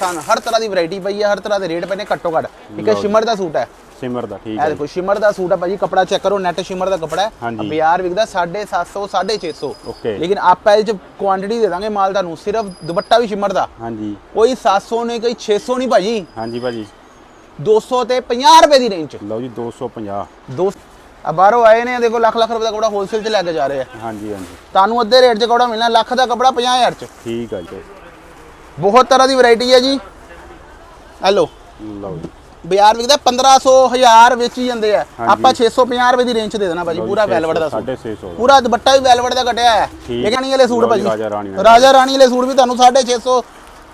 ਸਾਨੂੰ ਹਰ ਤਰ੍ਹਾਂ ਦੀ ਵੈਰਾਈਟੀ ਪਈ ਹੈ ਹਰ ਤਰ੍ਹਾਂ ਦੇ ਰੇਟ ਪਏ ਨੇ ਘੱਟੋ ਘੱਟ। ਇੱਕ ਇਹ ਸ਼ਿਮਰ ਦਾ ਸੂਟ ਹੈ। ਸਿਮਰ ਦਾ ਠੀਕ ਇਹ ਹੈ ਦੇਖੋ ਸ਼ਿਮਰ ਦਾ ਸੂਟ ਹੈ ਭਾਜੀ ਕਪੜਾ ਚੈੱਕ ਕਰੋ ਨੈਟ ਸ਼ਿਮਰ ਦਾ ਕਪੜਾ ਹੈ। ਬਾਜ਼ਾਰ ਵਿਕਦਾ 750 650 Okay। ਲੇਕਿਨ ਆਪਾਂ ਇਹ ਚ ਕੁਆਂਟੀਟੀ ਦੇ ਦਾਂਗੇ ਮਾਲ ਤੁਹਾਨੂੰ ਸਿਰਫ ਦੁਪੱਟਾ ਵੀ ਸ਼ਿਮਰ ਦਾ। ਹਾਂਜੀ। ਕੋਈ 700 ਨਹੀਂ ਕੋਈ 600 ਨਹੀਂ ਭਾਜੀ। ਹਾਂਜੀ ਭਾਜੀ। 200 ਤੇ 50 ਰੁਪਏ ਦੀ ਰੇਂਜ ਚ ਲਓ ਜੀ 250 ਦੋ ਆ ਬਾਹਰੋਂ ਆਏ ਨੇ ਦੇਖੋ ਲੱਖ ਲੱਖ ਰੁਪਏ ਦਾ ਕਪੜਾ ਹੋਲਸੇਲ ਚ ਲੈ ਕੇ ਜਾ ਰਹੇ ਆ। ਹਾਂਜੀ ਹਾਂਜੀ। ਤੁਹਾਨੂੰ ਅੱਧੇ ਰੇਟ 'ਚ ਕਪੜਾ ਮਿਲਣਾ ਲੱਖ ਦਾ ਕਪੜਾ 50000 ਚ। ਠੀਕ ਹੈ ਜੀ। ਬਹੁਤ ਤਰ੍ਹਾਂ ਦੀ ਵੈਰਾਈਟੀ ਹੈ ਜੀ। ਹੈਲੋ। ਲਓ ਜੀ। ਬਾਜ਼ਾਰ ਵਿਕਦਾ 1500 1000 ਵੇਚੀ ਜਾਂਦੇ ਆ। ਆਪਾਂ 650 ਰੁਪਏ ਦੀ ਰੇਂਜ 'ਚ ਦੇ ਦੇਣਾ ਭਾਜੀ ਪੂਰਾ 600 ਵੈਲਵਟ ਦਾ ਸੂਟ। 650 ਪੂਰਾ ਦੁਪੱਟਾ ਵੀ ਵੈਲਵਟ ਦਾ ਕਟਿਆ ਹੈ। ਲੇਕਿਨ ਵਾਲੇ ਸੂਟ ਭਾਜੀ। ਰਾਜਾ ਰਾਣੀ ਵਾਲੇ। ਸੂਟ ਵੀ ਤੁਹਾਨੂੰ 650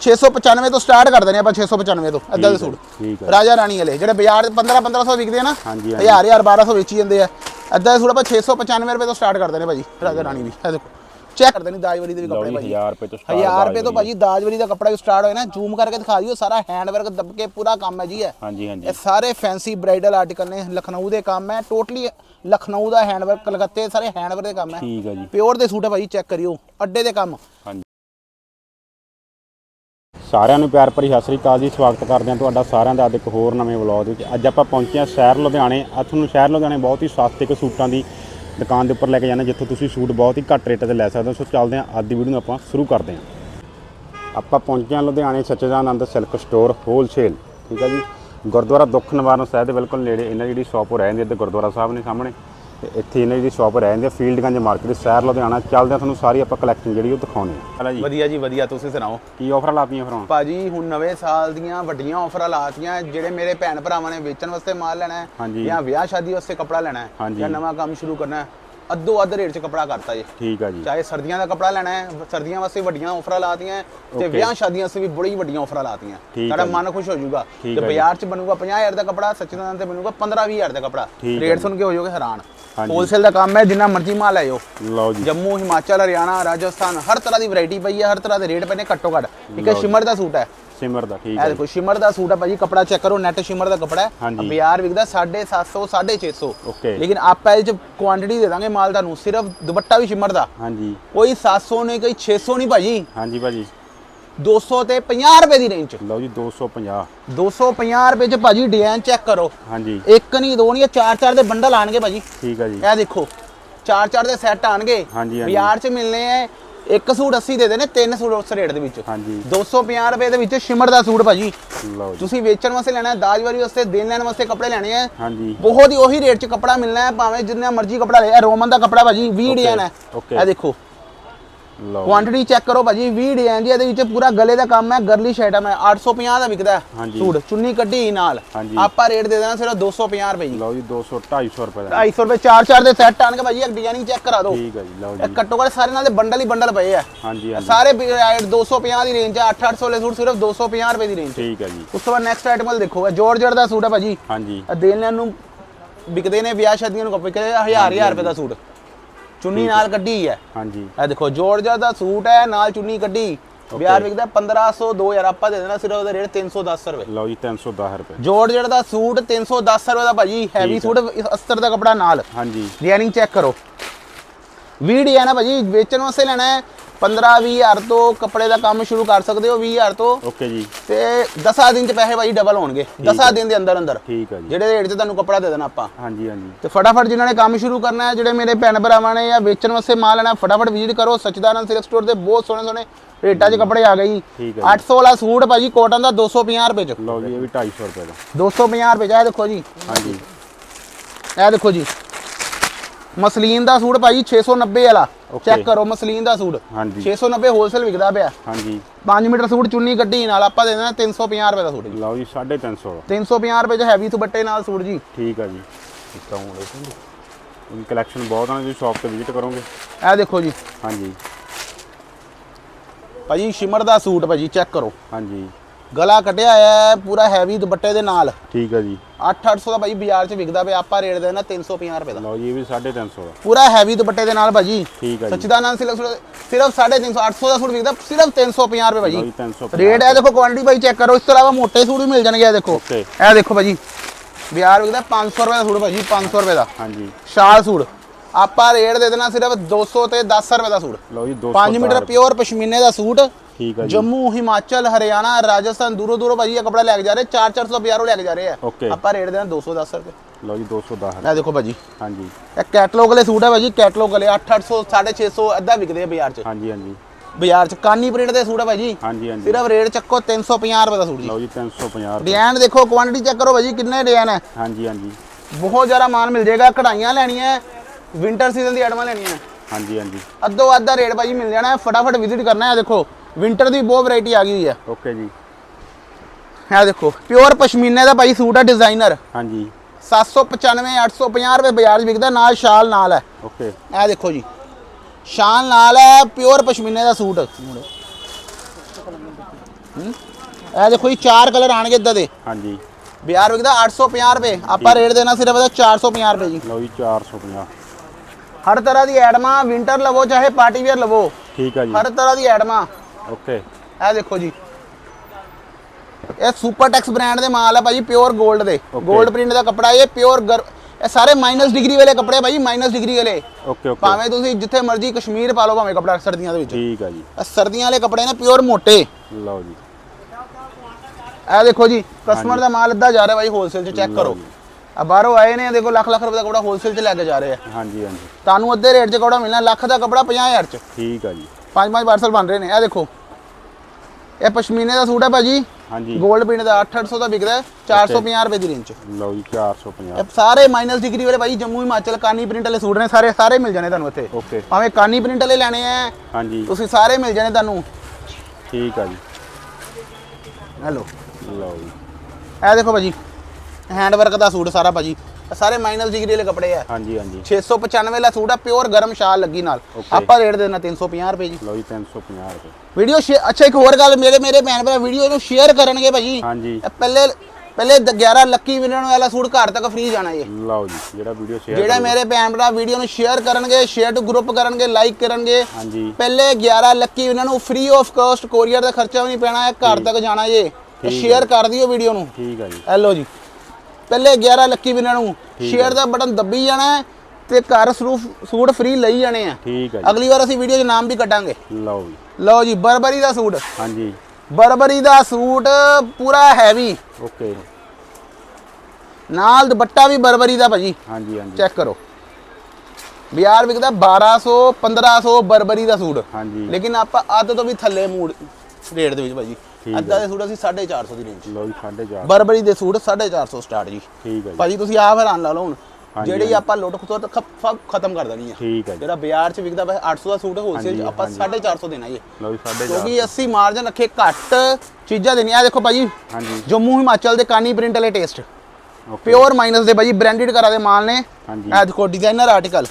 695 ਤੋਂ ਸਟਾਰਟ ਕਰ ਦਿੰਦੇ ਆਪਾਂ 695 ਤੋਂ ਅੱਧਾ ਦੇ ਸੂਟ। ਰਾਜਾ ਰਾਣੀ ਵਾਲੇ ਜਿਹੜੇ ਬਾਜ਼ਾਰ 15 1500 ਵਿਕਦੇ ਆ ਨਾ ਹਾਂਜੀ, ਹਾਂਜੀ। 1000 1000 1200 ਵੇਚੀ ਜਾਂਦੇ ਆ। ਅੱਧਾ ਦੇ ਸੂਟ ਆਪਾਂ 695 ਰੁਪਏ ਤੋਂ ਸਟਾਰਟ ਕਰ ਦਿੰਦੇ ਭਾਜੀ ਰਾਜਾ ਰਾਣੀ ਵੀ ਇਹ ਦੇਖੋ। ਚੈੱਕ ਕਰਦੇ ਨਹੀਂ ਦਾਜਵਰੀ ਦੇ ਵੀ ਕੱਪੜੇ ਜੀ ਭਾਜੀ। 1000 ਰੁਪਏ ਤੋਂ start 1000 ਰੁਪਏ ਤੋਂ ਭਾਜੀ ਦਾਜਵਰੀ ਦਾ ਕੱਪੜਾ ਵੀ ਸਟਾਰਟ ਹੋਇਆ ਨਾ ਜ਼ੂਮ ਕਰਕੇ ਦਿਖਾ ਦਿਓ ਸਾਰਾ ਹੈਂਡ ਵਰਕ ਦੱਬਕੇ ਪੂਰਾ ਕੰਮ ਹੈ ਜੀ ਇਹ। ਹਾਂਜੀ ਹਾਂਜੀ। ਇਹ ਸਾਰੇ ਫੈਂਸੀ ਬ੍ਰਾਈਡਲ ਆਰਟੀਕਲ ਨੇ ਲਖਨਊ ਦੇ ਕੰਮ ਹੈ ਟੋਟਲੀ ਲਖਨਊ ਦਾ ਹੈਂਡ ਵਰਕ ਕਲਕੱਤੇ ਸਾਰੇ ਹੈਂਡ ਵਰਕ ਦੇ ਕੰਮ ਹੈ। ਠੀਕ ਹੈ ਜੀ। ਪਿਓਰ ਦੇ ਸੂਟ ਹੈ ਭਾਜੀ ਚੈੱਕ ਕਰਿਓ ਅੱਡੇ ਦੇ ਕੰਮ। ਹਾਂਜੀ। ਸਾਰਿਆਂ ਨੂੰ ਪਿਆਰ ਭਰੀ ਸਤਿ ਸ੍ਰੀ ਅਕਾਲ ਜੀ ਸਵਾਗਤ ਕਰਦੇ ਹਾਂ ਤੁਹਾਡਾ ਸਾਰਿਆਂ ਦਾ ਅੱਜ ਇੱਕ ਹੋਰ ਨਵੇਂ ਵਲੌਗ ਵਿੱਚ। ਅੱਜ ਆਪਾਂ ਪਹੁੰਚੇ ਹਾਂ ਸ਼ਹਿਰ ਲੁਧਿਆਣੇ। ਅੱਜ ਤੁਹਾਨੂੰ ਸ਼ਹਿਰ ਲੁਧਿਆਣੇ ਬਹੁਤ ਹੀ ਸਸਤੇ ਸੂਟਾਂ ਦੀ ਦੁਕਾਨ ਦੇ ਉੱਪਰ ਲੈ ਕੇ ਜਾਣਾ ਜਿੱਥੋਂ ਤੁਸੀਂ ਸੂਟ ਬਹੁਤ ਹੀ ਘੱਟ ਰੇਟ ਤੇ ਲੈ ਸਕਦੇ ਹੋ। ਸੋ ਚੱਲਦੇ ਹਾਂ, ਅੱਜ ਦੀ ਵੀਡੀਓ ਨੂੰ ਆਪਾਂ ਸ਼ੁਰੂ ਕਰਦੇ ਹਾਂ। ਆਪਾਂ ਪਹੁੰਚੇ ਹਾਂ ਲੁਧਿਆਣੇ ਸੱਚੇਦਾਨੰਦ ਸਿਲਕ ਸਟੋਰ ਹੋਲਸੇਲ ਠੀਕ ਹੈ ਜੀ। ਗੁਰਦੁਆਰਾ ਦੁੱਖ ਨਿਵਾਰਨ ਸਾਹਿਬ ਦੇ ਬਿਲਕੁਲ ਨੇੜੇ, ਇਹਨਾਂ ਦੀ ਜਿਹੜੀ ਸ਼ਾਪ ਉਹ ਰਹਿੰਦੀ ਹੈ ਤੇ ਗੁਰਦੁਆਰਾ ਸਾਹਿਬ ਨੇ ਸਾਹਮਣੇ। ਤੇ ਇੱਥੇ ਇਹਨਾਂ ਦੀ ਸ਼ਾਪ ਰਹਿੰਦੀ ਹੈ ਫੀਲਡਗੰਜ ਮਾਰਕੀਟ ਸ਼ਹਿਰ ਲੁਧਿਆਣਾ ਚੱਲਦੇ ਹਾਂ ਤੁਹਾਨੂੰ ਸਾਰੀ ਆਪਾਂ ਕਲੈਕਸ਼ਨ ਜਿਹੜੀ ਉਹ ਦਿਖਾਉਣੀ ਹੈ ਜੀ ਵਧੀਆ ਜੀ ਵਧੀਆ ਤੁਸੀਂ ਸੁਣਾਓ ਕੀ ਆਫਰ ਲਾਤੀਆਂ ਫਿਰ ਹੁਣ ਭਾਜੀ ਹੁਣ ਨਵੇਂ ਸਾਲ ਦੀਆਂ ਵੱਡੀਆਂ ਆਫਰਾਂ ਲਾਤੀਆਂ ਜਿਹੜੇ ਮੇਰੇ ਭੈਣ ਭਰਾਵਾਂ ਨੇ ਵੇਚਣ ਵਾਸਤੇ ਮਾਲ ਲੈਣਾ ਹੈ ਹਾਂਜੀ। ਜਾਂ ਵਿਆਹ ਸ਼ਾਦੀ ਵਾਸਤੇ ਕੱਪੜਾ ਲੈਣਾ ਹੈ ਹਾਂਜੀ। ਜਾਂ ਨਵਾਂ ਕੰਮ ਸ਼ੁਰੂ ਕਰਨਾ ਹੈ ਅੱਧੋ ਅੱਧ ਰੇਟ 'ਚ ਕੱਪੜਾ ਕਰਤਾ ਜੀ ਠੀਕ ਆ ਜੀ ਚਾਹੇ ਸਰਦੀਆਂ ਦਾ ਕੱਪੜਾ ਲੈਣਾ ਹੈ ਸਰਦੀਆਂ ਵਾਸਤੇ ਵੱਡੀਆਂ ਆਫਰਾਂ ਲਾਤੀਆਂ ਹੈ, ਤੇ Okay. ਵਿਆਹ ਸ਼ਾਦੀਆਂ ਵਾਸਤੇ ਵੀ ਬੜੀ ਵੱਡੀਆਂ ਆਫਰਾਂ ਲਾਤੀਆਂ ਠੀਕ ਸਾਡਾ ਹੈ ਜੀ। ਮਨ ਖੁਸ਼ ਹੋ ਜਾਊਗਾ ਠੀਕ ਤੇ ਹੈ ਜੀ। ਬਾਜ਼ਾਰ 'ਚ ਬਣੂਗਾ 50000 ਦਾ ਕੱਪੜਾ ਸੱਚਦਾਨ ਤੇ ਬਣੂਗਾ 15-20000 ਦਾ ਕੱਪੜਾ ਠੀਕ ਹੈ ਰੇਟ ਜੀ। ਸੁਣ ਕੇ ਹੋ ਜਾਓਗੇ ਹੈਰਾਨ। ਹੋਲਸੇਲ ਦਾ ਕੰਮ ਹੈ ਜਿੰਨਾ ਮਰਜ਼ੀ ਮਾਲ ਲੈ ਜਾਓ। ਲਓ ਜੀ। ਜੰਮੂ ਹਿਮਾਚਲ ਹਰਿਆਣਾ ਰਾਜਸਥਾਨ ਹਰ ਤਰ੍ਹਾਂ ਦੀ ਵੈਰਾਈਟੀ ਪਈ ਹੈ ਹਰ ਤਰ੍ਹਾਂ ਦੇ ਰੇਟ ਪਏ ਨੇ ਘੱਟੋ ਘੱਟ। ਇਹ ਜੀ। ਸ਼ਿਮਰ ਦਾ ਸੂਟ ਹੈ। ਸਿਮਰ ਦਾ ਠੀਕ ਇਹ ਹੈ ਦੇਖੋ ਸ਼ਿਮਰ ਦਾ ਸੂਟ ਹੈ ਭਾਜੀ ਕਪੜਾ ਚੈੱਕ ਕਰੋ ਨੈਟ ਸ਼ਿਮਰ ਦਾ ਕਪੜਾ ਹੈ। ਬਾਜ਼ਾਰ ਵਿਕਦਾ 750 650 Okay। ਲੇਕਿਨ ਆਪਾਂ ਇਹ ਚ ਕੁਆਂਟੀਟੀ ਦੇ ਦਾਂਗੇ ਮਾਲ ਤੁਹਾਨੂੰ ਸਿਰਫ ਦੁਪੱਟਾ ਵੀ ਸ਼ਿਮਰ ਦਾ। ਹਾਂਜੀ। ਕੋਈ 700 ਨਹੀਂ ਕੋਈ 600 ਨਹੀਂ ਭਾਜੀ। ਹਾਂਜੀ ਭਾਜੀ। 200 ਤੇ 50 ਰੁਪਏ ਦੀ ਰੇਂਜ ਚ ਲਓ ਜੀ 250 250 ਰੁਪਏ ਚ ਭਾਜੀ ਡਿਜ਼ਾਈਨ ਚੈੱਕ ਕਰੋ। ਹਾਂਜੀ। ਇੱਕ ਨਹੀਂ ਦੋ ਨਹੀਂ ਚਾਰ ਚਾਰ ਦੇ ਬੰਡਲ ਆਣਗੇ ਭਾਜੀ। ਠੀਕ ਆ ਜੀ। ਇਹ ਦੇਖੋ ਚਾਰ ਚਾਰ ਦੇ ਸੈੱਟ ਆਣਗੇ। ਬਾਜ਼ਾਰ 'ਚ ਮਿਲਨੇ ਆ ਇੱਕ ਸੂਟ 80 ਦੇ ਦੇਣੇ ਤਿੰਨ ਸੂਟ ਉਸ ਰੇਟ ਦੇ ਵਿੱਚ। ਹਾਂਜੀ। 250 ਰੁਪਏ ਦੇ ਵਿੱਚ ਸ਼ਿਮਰ ਦਾ ਸੂਟ ਭਾਜੀ। ਲਓ ਜੀ। ਤੁਸੀਂ ਵੇਚਣ ਵਾਸਤੇ ਲੈਣਾ ਹੈ ਦਾਜਵਾਰੀ ਵਾਸਤੇ ਦੇਣ ਲੈਣ ਵਾਸਤੇ ਕੱਪੜੇ ਲੈਣੇ ਆ। ਹਾਂਜੀ। ਬਹੁਤ ਹੀ ਉਹੀ ਰੇਟ 'ਚ ਕੱਪੜਾ ਮਿਲਣਾ ਹੈ ਭਾਵੇਂ ਜਿੰਨਾ ਮਰਜ਼ੀ ਕੱਪੜਾ ਲੈ ਰੋਮਨ ਦਾ ਕੱਪੜਾ ਭਾਜੀ 20 ਡਿਜ਼ਾਈਨ ਹੈ। ਇਹ ਦੇਖੋ ਲਓ ਕੁਆਂਟੀਟੀ ਚੈੱਕ ਕਰੋ ਭਾਜੀ 20 ਡਿਜ਼ਾਈਨ ਦੀ ਇਹਦੇ ਵਿੱਚ ਪੂਰਾ ਗਲੇ ਦਾ ਕੰਮ ਹੈ ਗਰਲਿਸ਼ ਆਈਟਮ ਹੈ 850 ਦਾ ਵਿਕਦਾ ਹੈ। ਹਾਂਜੀ। ਸੂਟ ਚੁੰਨੀ ਕੱਢੀ ਨਾਲ। ਹਾਂਜੀ। ਆਪਾਂ ਰੇਟ ਦੇ ਦੇਣਾ ਸਿਰਫ 250 ਰੁਪਏ ਜੀ। ਲਓ ਜੀ 200 250 ਰੁਪਏ ਦਾ। 250 ਰੁਪਏ ਚਾਰ ਚਾਰ ਦੇ ਸੈੱਟ ਆਣਗੇ ਭਾਜੀ ਇੱਕ ਡਿਜ਼ਾਈਨਿੰਗ ਚੈੱਕ ਕਰਾ ਦਿਓ। ਠੀਕ ਆ ਜੀ ਲਓ ਇਹ ਜੀ। ਘੱਟੋ ਘੱਟ ਸਾਰੇ ਨਾਲ ਦੇ ਬੰਡਲ ਹੀ ਬੰਡਲ ਪਏ ਆ। ਹਾਂਜੀ ਹਾਂਜੀ। ਸਾਰੇ ਵੀ ਆਏ 250 ਦੀ ਰੇਂਜ ਹੈ 8-800 ਵਾਲੇ ਸੂਟ ਸਿਰਫ 250 ਰੁਪਏ ਦੀ ਰੇਂਜ ਠੀਕ ਆ ਜੀ। ਉਸ ਤੋਂ ਬਾਅਦ ਨੈਕਸਟ ਆਈਟਮ ਵੱਲ ਦੇਖੋ ਇਹ ਜੋਰਜਟ ਦਾ ਸੂਟ ਹੈ ਭਾਜੀ। ਹਾਂਜੀ। ਇਹ ਦੇਣ ਲੈਣ ਨੂੰ ਵਿਕਦੇ ਨੇ ਵਿਆਹ ਸ਼ਾਦੀਆਂ ਨੂੰ ਕੱਪੜੇ ਵਿਕਦੇ ਆ ਹਜ਼ਾਰ ਹਜ਼ਾਰ ਰੁਪਏ ਦਾ ਸੂਟ। ਚੁੰਨੀ ਨਾਲ ਕੱਢੀ ਹੈ। ਹਾਂਜੀ। ਇਹ ਦੇਖੋ ਜੋਰਜਟ ਦਾ ਸੂਟ ਹੈ ਨਾਲ ਚੁੰਨੀ ਕੱਢੀ। ਵਿਆਹ ਵਿਕਦਾ 1500 2000 ਆਪਾਂ ਦੇ ਦੇਣਾ ਸਿਰਫ ਉਹਦਾ ਰੇਟ 310 ਰੁਪਏ। ਲਓ ਜੀ 310 ਰੁਪਏ। ਜੋਰਜਟ ਦਾ ਸੂਟ 310 ਰੁਪਏ ਦਾ ਭਾਜੀ ਹੈਵੀ। ਸੂਟ ਅਸਤਰ ਦਾ ਕੱਪੜਾ ਨਾਲ। ਹਾਂਜੀ। ਡਿਜ਼ਾਈਨਿੰਗ ਚੈੱਕ ਕਰੋ। ਵੀਡ ਹੈ ਨਾ ਭਾਜੀ ਵੇਚਣ ਵਾਸਤੇ ਲੈਣਾ ਹੈ। 15 20000 ਤੋਂ ਕੱਪੜੇ ਦਾ ਕੰਮ ਸ਼ੁਰੂ ਕਰ ਸਕਦੇ ਹੋ 20000 ਤੋਂ। ਓਕੇ ਜੀ। ਤੇ 10 ਦਿਨ ਚ ਪੈਸੇ ਭਾਜੀ ਡਬਲ ਹੋਣਗੇ। 10 ਦਿਨ ਦੇ ਅੰਦਰ ਅੰਦਰ। ਠੀਕ ਆ ਜੀ। ਜਿਹੜੇ ਰੇਟ 'ਚ ਤੁਹਾਨੂੰ ਕੱਪੜਾ ਦੇ ਦੇਣਾ ਆਪਾਂ। ਹਾਂਜੀ ਹਾਂਜੀ। ਤੇ ਫਟਾਫਟ ਜਿਨ੍ਹਾਂ ਨੇ ਕੰਮ ਸ਼ੁਰੂ ਕਰਨਾ ਹੈ ਜਿਹੜੇ ਮੇਰੇ ਭੈਣ ਭਰਾਵਾਂ ਨੇ ਜਾਂ ਵੇਚਣ ਵਾਸਤੇ ਮਾਲ ਲੈਣਾ ਫਟਾਫਟ ਵਿਜ਼ਿਟ ਕਰੋ ਸਚਦਾਨੰਦ ਸਿਲਕ ਸਟੋਰ ਦੇ ਬਹੁਤ ਸੋਹਣੇ ਸੋਹਣੇ ਰੇਟਾਂ 'ਚ ਕੱਪੜੇ ਆ ਗਏ ਜੀ। ਠੀਕ ਹੈ 800 ਵਾਲਾ ਸੂਟ ਭਾਜੀ ਕੋਟਨ ਦਾ 250 ਰੁਪਏ 'ਚ। ਲਓ ਜੀ ਇਹ ਵੀ 250 ਰੁਪਏ ਦਾ। 250 ਰੁਪਏ 'ਚ ਦੇਖੋ ਜੀ। ਹਾਂਜੀ। ਇਹ ਦੇਖੋ ਜੀ। ਮਸਲੀਨ ਦਾ ਸੂਟ ਭਾਜੀ 690 ਵਾਲਾ। ਚੈੱਕ ਕਰੋ ਮਸਲੀਨ ਦਾ ਸੂਟ। ਹਾਂਜੀ। 690 ਹੋਲਸੇਲ ਵਿਕਦਾ ਪਿਆ। ਹਾਂਜੀ। 5 ਮੀਟਰ ਸੂਟ ਚੁੰਨੀ ਗੱਡੀ ਨਾਲ ਆਪਾਂ ਦੇ ਦੇਣਾ 350 ਰੁਪਏ ਦਾ ਸੂਟ ਜੀ। ਲਓ ਜੀ 350 ਦਾ 350 ਰੁਪਏ 'ਚ ਹੈਵੀ ਦੁਪੱਟੇ ਨਾਲ ਸੂਟ ਜੀ। ਠੀਕ ਆ ਜੀ। ਇਹ ਕਲੈਕਸ਼ਨ ਬਹੁਤ ਆ ਜੀ ਸ਼ਾਪ ਤੇ ਵਿਜ਼ਿਟ ਕਰੋਗੇ। ਇਹ ਦੇਖੋ ਜੀ। ਹਾਂਜੀ। ਭਾਜੀ ਸ਼ਿਮਰ ਦਾ ਸੂਟ ਭਾਜੀ ਚੈੱਕ ਕਰੋ। ਹਾਂਜੀ। ਗਲਾ ਕੱਟਿਆ ਹੋਇਆ ਹੈ ਪੂਰਾ ਹੈਵੀ ਦੁਪੱਟੇ ਦੇ ਨਾਲ। ਠੀਕ ਆ ਜੀ। 8-800 ਦਾ ਭਾਜੀ ਬਾਜ਼ਾਰ 'ਚ ਵਿਕਦਾ ਪਿਆ ਆਪਾਂ ਰੇਟ ਦੇਣਾ 350 ਰੁਪਏ ਦਾ। ਲਓ ਜੀ ਇਹ ਵੀ 350 ਦਾ। ਪੂਰਾ ਹੈਵੀ ਦੁਪੱਟੇ ਦੇ ਨਾਲ ਭਾਜੀ ਠੀਕ ਆ ਜੀ। ਸੱਚਦਾਨੰਦ ਸਿਲਕ ਸੂਟ ਸਿਰਫ 350 800 ਦਾ ਸੂਟ ਵਿਕਦਾ ਸਿਰਫ 350 ਰੁਪਏ ਲਓ ਭਾਜੀ ਜੀ 350 ਰੇਟ ਹੈ ਦੇਖੋ ਕੁਆਂਟੀਟੀ ਭਾਈ ਚੈੱਕ ਕਰੋ ਇਸ ਤੋਂ ਇਲਾਵਾ ਮੋਟੇ ਸੂਟ ਵੀ ਮਿਲ ਜਾਣਗੇ ਇਹ ਦੇਖੋ। ਇਹ ਦੇਖੋ ਭਾਜੀ ਬਾਜ਼ਾਰ ਵਿਕਦਾ 500 ਰੁਪਏ ਦਾ ਸੂਟ ਭਾਜੀ 500 ਰੁਪਏ ਦਾ। ਹਾਂਜੀ। ਸ਼ਾਲ ਸੂਟ ਆਪਾਂ ਰੇਟ ਦੇ ਦੇਣਾ ਸਿਰਫ 200 ਤੇ 10 ਰੁਪਏ ਦਾ ਸੂਟ। ਲਓ ਜੀ 200 5 ਮੀਟਰ ਪਿਓਰ ਪਸ਼ਮੀਨੇ ਦਾ ਸੂਟ ਠੀਕ ਆ ਜੀ। ਜੰਮੂ ਹਿਮਾਚਲ ਹਰਿਆਣਾ ਰਾਜਸਥਾਨ ਦੂਰੋਂ ਦੂਰੋਂ ਭਾਜੀ ਇਹ ਕਪੜਾ ਲੈ ਕੇ ਜਾ ਰਹੇ 4-400 ਬਾਜ਼ਾਰੋਂ ਲੈ ਕੇ ਜਾ ਰਹੇ ਆ। ਆਪਾਂ ਰੇਟ ਦੇਣਾ 210 ਰੁਪਏ। ਲਓ ਜੀ 210 ਇਹ ਦੇਖੋ ਭਾਜੀ। ਹਾਂਜੀ। ਇਹ ਕੈਟਲੌਗ ਵਾਲੇ ਸੂਟ ਹੈ ਭਾਜੀ ਕੈਟਲੌਗ ਵਾਲੇ 8-800 650 ਅੱਧਾ ਵਿਕਦੇ ਆ ਬਾਜ਼ਾਰ 'ਚ। ਹਾਂਜੀ ਹਾਂਜੀ। ਬਾਜ਼ਾਰ 'ਚ ਕਾਨੀ ਪ੍ਰਿੰਟ ਦੇ ਸੂਟ ਹੈ ਭਾਜੀ। ਹਾਂਜੀ ਹਾਂਜੀ। ਸਿਰਫ ਰੇਟ ਚੱਕੋ 350 ਰੁਪਏ ਦਾ ਸੂਟ ਜੀ। ਲਓ ਜੀ 350 ਰੁਪਏ। ਡਿਜ਼ਾਈਨ ਦੇਖੋ ਕੁਆਂਟੀਟੀ ਚੈੱਕ ਕਰੋ ਭਾਜੀ ਕਿੰਨੇ ਡਿਜ਼ਾਈਨ ਹੈ ਹਾਂਜੀ ਹਾਂਜੀ। ਬਹੁਤ ਜ਼ਿਆਦਾ ਮਾਲ ਮਿਲ ਜਾਏਗਾ ਕਢਾਈਆਂ ਲੈਣੀਆਂ ਵਿੰਟਰ ਸੀਜ਼ਨ ਦੀ ਆਈਟਮਾਂ ਲੈਣੀਆਂ। ਹਾਂਜੀ ਹਾਂਜੀ। ਅੱਧੋ ਅੱਧਾ ਰੇਟ ਭਾਜੀ ਮਿਲ ਜਾਣਾ ਹੈ ਫਟਾਫਟ ਵਿਜ਼ਿਟ ਕਰਨਾ ਹੈ ਦੇਖੋ। ਵਿੰਟਰ ਦੀ ਬਹੁਤ ਵੈਰਾਈਟੀ ਆ ਗਈ ਹੋਈ ਹੈ ਓਕੇ ਜੀ। ਇਹ ਦੇਖੋ ਪਿਓਰ ਪਸ਼ਮੀਨੇ ਦਾ ਭਾਈ ਸੂਟ ਹੈ ਡਿਜ਼ਾਈਨਰ ਹਾਂਜੀ। 795 850 ਰੁਪਏ ਬਾਜ਼ਾਰ 'ਚ ਵਿਕਦਾ ਨਾਲ ਸ਼ਾਲ ਨਾਲ ਹੈ। ਓਕੇ ਇਹ ਦੇਖੋ ਜੀ ਸ਼ਾਲ ਨਾਲ ਹੈ ਪਿਓਰ ਪਸ਼ਮੀਨੇ ਦਾ ਸੂਟ। ਹੂੰ? ਇਹ ਦੇਖੋ ਜੀ ਚਾਰ ਕਲਰ ਆਣਗੇ ਇਦਾਂ ਦੇ। ਹਾਂਜੀ। ਬਾਜ਼ਾਰ ਵਿਕਦਾ 850 ਰੁਪਏ। ਆਪਾਂ ਰੇਟ ਦੇਣਾ ਸਿਰਫ ਇਹਦਾ 450 ਰੁਪਏ ਜੀ। ਲਓ ਜੀ 450 ਹਰ ਤਰ੍ਹਾਂ ਦੀ ਐਡਮਾ ਵਿੰਟਰ ਲਵੋ ਚਾਹੇ ਪਾਰਟੀ ਵੇਅਰ ਲਵੋ। ਠੀਕ ਆ ਜੀ। ਹਰ ਤਰ੍ਹਾਂ ਦੀ ਐਡਮਾ ਓਕੇ। ਇਹ ਦੇਖੋ ਜੀ। ਇਹ ਸੁਪਰ ਟੈਕਸ ਬ੍ਰਾਂਡ ਦੇ ਮਾਲ ਹੈ ਭਾਜੀ ਪਿਓਰ 골ਡ ਦੇ. 골ਡ ਪ੍ਰਿੰਟ ਦਾ ਕੱਪੜਾ ਇਹ ਪਿਓਰ ਇਹ ਸਾਰੇ ਮਾਈਨਸ ਡਿਗਰੀ ਵਾਲੇ ਕੱਪੜੇ ਭਾਜੀ ਮਾਈਨਸ ਡਿਗਰੀ ਵਾਲੇ। Okay okay. ਭਾਵੇਂ ਤੁਸੀਂ ਜਿੱਥੇ ਮਰਜ਼ੀ ਕਸ਼ਮੀਰ ਪਾ ਲਓ ਭਾਵੇਂ ਕੱਪੜਾ ਸਰਦੀਆਂ ਦੇ ਵਿੱਚ। ਠੀਕ ਆ ਜੀ। ਇਹ ਸਰਦੀਆਂ ਵਾਲੇ ਕੱਪੜੇ ਨੇ ਪਿਓਰ ਮੋਟੇ। ਲਓ ਜੀ। ਇਹ ਦੇਖੋ ਜੀ ਕਸਟਮਰ ਦਾ ਮਾਲ ਅੱਧਾ ਜਾ ਰਿਹਾ ਭਾਈ ਹੋਲਸੇਲ 'ਚ ਚੈੱਕ ਕਰੋ। ਆ ਬਾਹਰੋਂ ਆਏ ਨੇ ਦੇਖੋ ਲੱਖ ਲੱਖ ਰੁਪਏ ਦਾ ਕੱਪੜਾ ਹੋਲਸੇਲ 'ਚ ਲੈ ਕੇ ਜਾ ਰਹੇ ਆ। ਹਾਂਜੀ ਹਾਂਜੀ। ਤੁਹਾਨੂੰ ਅੱਧੇ ਰੇਟ 'ਚ ਕੱਪੜਾ ਮਿਲਣਾ ਲੱਖ ਦਾ ਕੱਪੜਾ 50000 'ਚ। ਠੀਕ ਆ ਜੀ। ਪੰਜ ਪੰਜ ਪਾਰਸਲ ਬਣ ਰਹੇ ਨੇ ਇਹ ਦੇਖੋ। ਇਹ ਪਸ਼ਮੀਨੇ ਦਾ ਸੂਟ ਹੈ ਭਾਜੀ। ਹਾਂਜੀ। 골ਡ ਪ੍ਰਿੰਟ ਦਾ 800 ਦਾ ਵਿਕਦਾ ਹੈ, 450 ਰੁਪਏ ਦੀ ਰੇਂਜ 'ਚ ਲਓ ਜੀ 450 ਇਹ ਸਾਰੇ ਮਾਈਨਸ ਡਿਗਰੀ ਵਾਲੇ ਭਾਈ ਜੰਮੂ ਹਿਮਾਚਲ ਕਾਨੀ ਪ੍ਰਿੰਟ ਵਾਲੇ ਸੂਟ ਨੇ ਸਾਰੇ ਸਾਰੇ ਮਿਲ ਜਾਣੇ ਤੁਹਾਨੂੰ ਇੱਥੇ। ਓਕੇ ਭਾਵੇਂ ਕਾਨੀ ਪ੍ਰਿੰਟ ਵਾਲੇ ਲੈਣੇ ਆ ਹਾਂਜੀ। ਤੁਸੀਂ ਸਾਰੇ ਮਿਲ ਜਾਣੇ ਤੁਹਾਨੂੰ। ਠੀਕ ਆ ਜੀ। ਹੈਲੋ। ਲਓ ਜੀ। ਇਹ ਦੇਖੋ ਭਾਜੀ ਹੈਂਡ ਵਰਕ ਦਾ ਸੂਟ ਸਾਰਾ ਭਾਜੀ। ਸਾਰੇ ਮਾਈਨਸ ਡਿਗਰੀ ਵਾਲੇ ਕੱਪੜੇ ਆ। ਹਾਂਜੀ ਹਾਂਜੀ। 695 ਵਾਲਾ ਸੂਟ ਆ ਪਿਓਰ ਗਰਮ ਸ਼ਾਲ ਲੱਗੀ ਨਾਲ. ਆਪਾਂ ਰੇਟ ਦੇਣਾ 350 ਰੁਪਏ ਜੀ। ਲਓ ਜੀ 350 ਰੁਪਏ। ਵੀਡੀਓ ਅੱਛਾ ਇੱਕ ਹੋਰ ਗੱਲ ਮੇਰੇ ਮੇਰੇ ਭੈਣ ਭਰਾ ਵੀਡੀਓ ਨੂੰ ਸ਼ੇਅਰ ਕਰਨਗੇ ਭਾਜੀ। ਹਾਂਜੀ। ਪਹਿਲੇ ਪਹਿਲੇ ਦ- 11 ਲੱਕੀ ਵਿਨਰ ਵਾਲਾ ਸੂਟ ਘਰ ਤੱਕ ਫ੍ਰੀ ਜਾਣਾ ਇਹ ਲਓ ਜੀ ਜਿਹੜਾ ਵੀਡੀਓ ਸ਼ੇਅਰ ਜਿਹੜੇ ਮੇਰੇ ਭੈਣ ਭਰਾ ਵੀਡੀਓ ਨੂੰ ਸ਼ੇਅਰ ਕਰਨਗੇ ਸ਼ੇਅਰ ਟੂ ਗਰੁੱਪ ਕਰਨਗੇ ਲਾਈਕ ਕਰਨਗੇ। ਹਾਂਜੀ। ਪਹਿਲੇ 11 ਲੱਕੀ ਇਹਨਾਂ ਨੂੰ ਫ੍ਰੀ ਆਫ ਕਾਸਟ ਕੋਰੀਅਰ ਦਾ ਖਰਚਾ ਵੀ ਨਹੀਂ ਪੈਣਾ ਹੈ ਘਰ ਤੱਕ ਜਾਣਾ ਜੇ। ਸ਼ੇਅਰ ਕਰ ਦਿਓ ਵੀਡੀਓ ਨੂੰ। ਠੀਕ ਆ ਜੀ। ਹੈਲੋ ਜੀ। ਪਹਿਲੇ 11 ਲੱਕੀ ਵਿਨਰ ਨੂੰ। ਸ਼ੇਅਰ ਦਾ ਬਟਨ ਦੱਬੀ ਜਾਣਾ ਹੈ ਤੇ ਘਰ ਸਰੂਫ ਸੂਟ ਫ੍ਰੀ ਲਈ ਜਾਣੇ ਆ। ਠੀਕ ਜੀ। ਅਗਲੀ ਵਾਰ ਅਸੀਂ ਵੀਡੀਓ 'ਚ ਨਾਮ ਵੀ ਕੱਢਾਂਗੇ। ਲਓ ਜੀ। ਲਓ ਜੀ ਬਰਬਰੀ ਦਾ ਸੂਟ। ਹਾਂਜੀ। ਬਰਬਰੀ ਦਾ ਸੂਟ ਪੂਰਾ ਹੈਵੀ ਓਕੇ। ਨਾਲ ਦੁਪੱਟਾ ਵੀ ਬਰਬਰੀ ਦਾ ਭਾਜੀ। ਹਾਂਜੀ ਹਾਂਜੀ। ਚੈੱਕ ਕਰੋ। ਬਿਆਰ ਵਿਕਦਾ 1200 1500 ਬਰਬਰੀ ਦਾ ਸੂਟ। ਹਾਂਜੀ। ਲੇਕਿਨ ਆਪਾਂ ਅੱਧ ਤੋਂ ਵੀ ਥੱਲੇ ਮੂਡ ਰੇਟ ਦੇ ਵਿੱਚ ਭਾਜੀ। ਅੱਧਾ ਦੇ ਸੂਟ ਅਸੀਂ 450 ਦੀ ਰੇਂਜ ਲਓ ਜੀ 4.5 ਬਰਬਰੀ ਦੇ ਸੂਟ 450 ਸਟਾਰਟ ਜੀ। ਠੀਕ ਆ ਜੀ। ਭਾਜੀ ਤੁਸੀਂ ਆਪ ਹੈਰਾਨ ਲਾ ਲਓ ਹੁਣ। ਜਿਹੜੀ। ਆਪਾਂ ਲੁੱਟ ਖਸੁੱਟ ਖ- ਸਭ ਖਤਮ ਕਰ ਦੇਣੀ ਆ। ਠੀਕ ਜੀ। ਜਿਹੜਾ ਬਾਜ਼ਾਰ 'ਚ ਵਿਕਦਾ ਭਾਈ 800 ਦਾ ਸੂਟ ਹੋਲਸੇਲ 'ਚ ਆਪਾਂ ਹਾਂਜੀ। 450 ਦੇਣਾ ਜੀ। ਲਓ ਜੀ 4.5 ਕਿਉਂਕਿ ਅਸੀਂ ਮਾਰਜਨ ਰੱਖੇ ਘੱਟ ਚੀਜ਼ਾਂ ਦੇਣੀਆਂ। ਆ ਦੇਖੋ ਭਾਜੀ ਹਾਂਜੀ। ਜੰਮੂ ਹਿਮਾਚਲ ਦੇ ਕਾਨੀ ਪ੍ਰਿੰਟ ਵਾਲੇ ਟੇਸਟ ਪਿਓਰ ਮਾਈਨਸ ਦੇ ਭਾਜੀ ਬ੍ਰਾਂਡਡ ਕਰਾ ਦੇ ਮਾਲ ਨੇ। ਹਾਂਜੀ। ਇਹ ਦੇਖੋ ਡਿਜ਼ਾਈਨਰ ਆਰਟੀਕਲ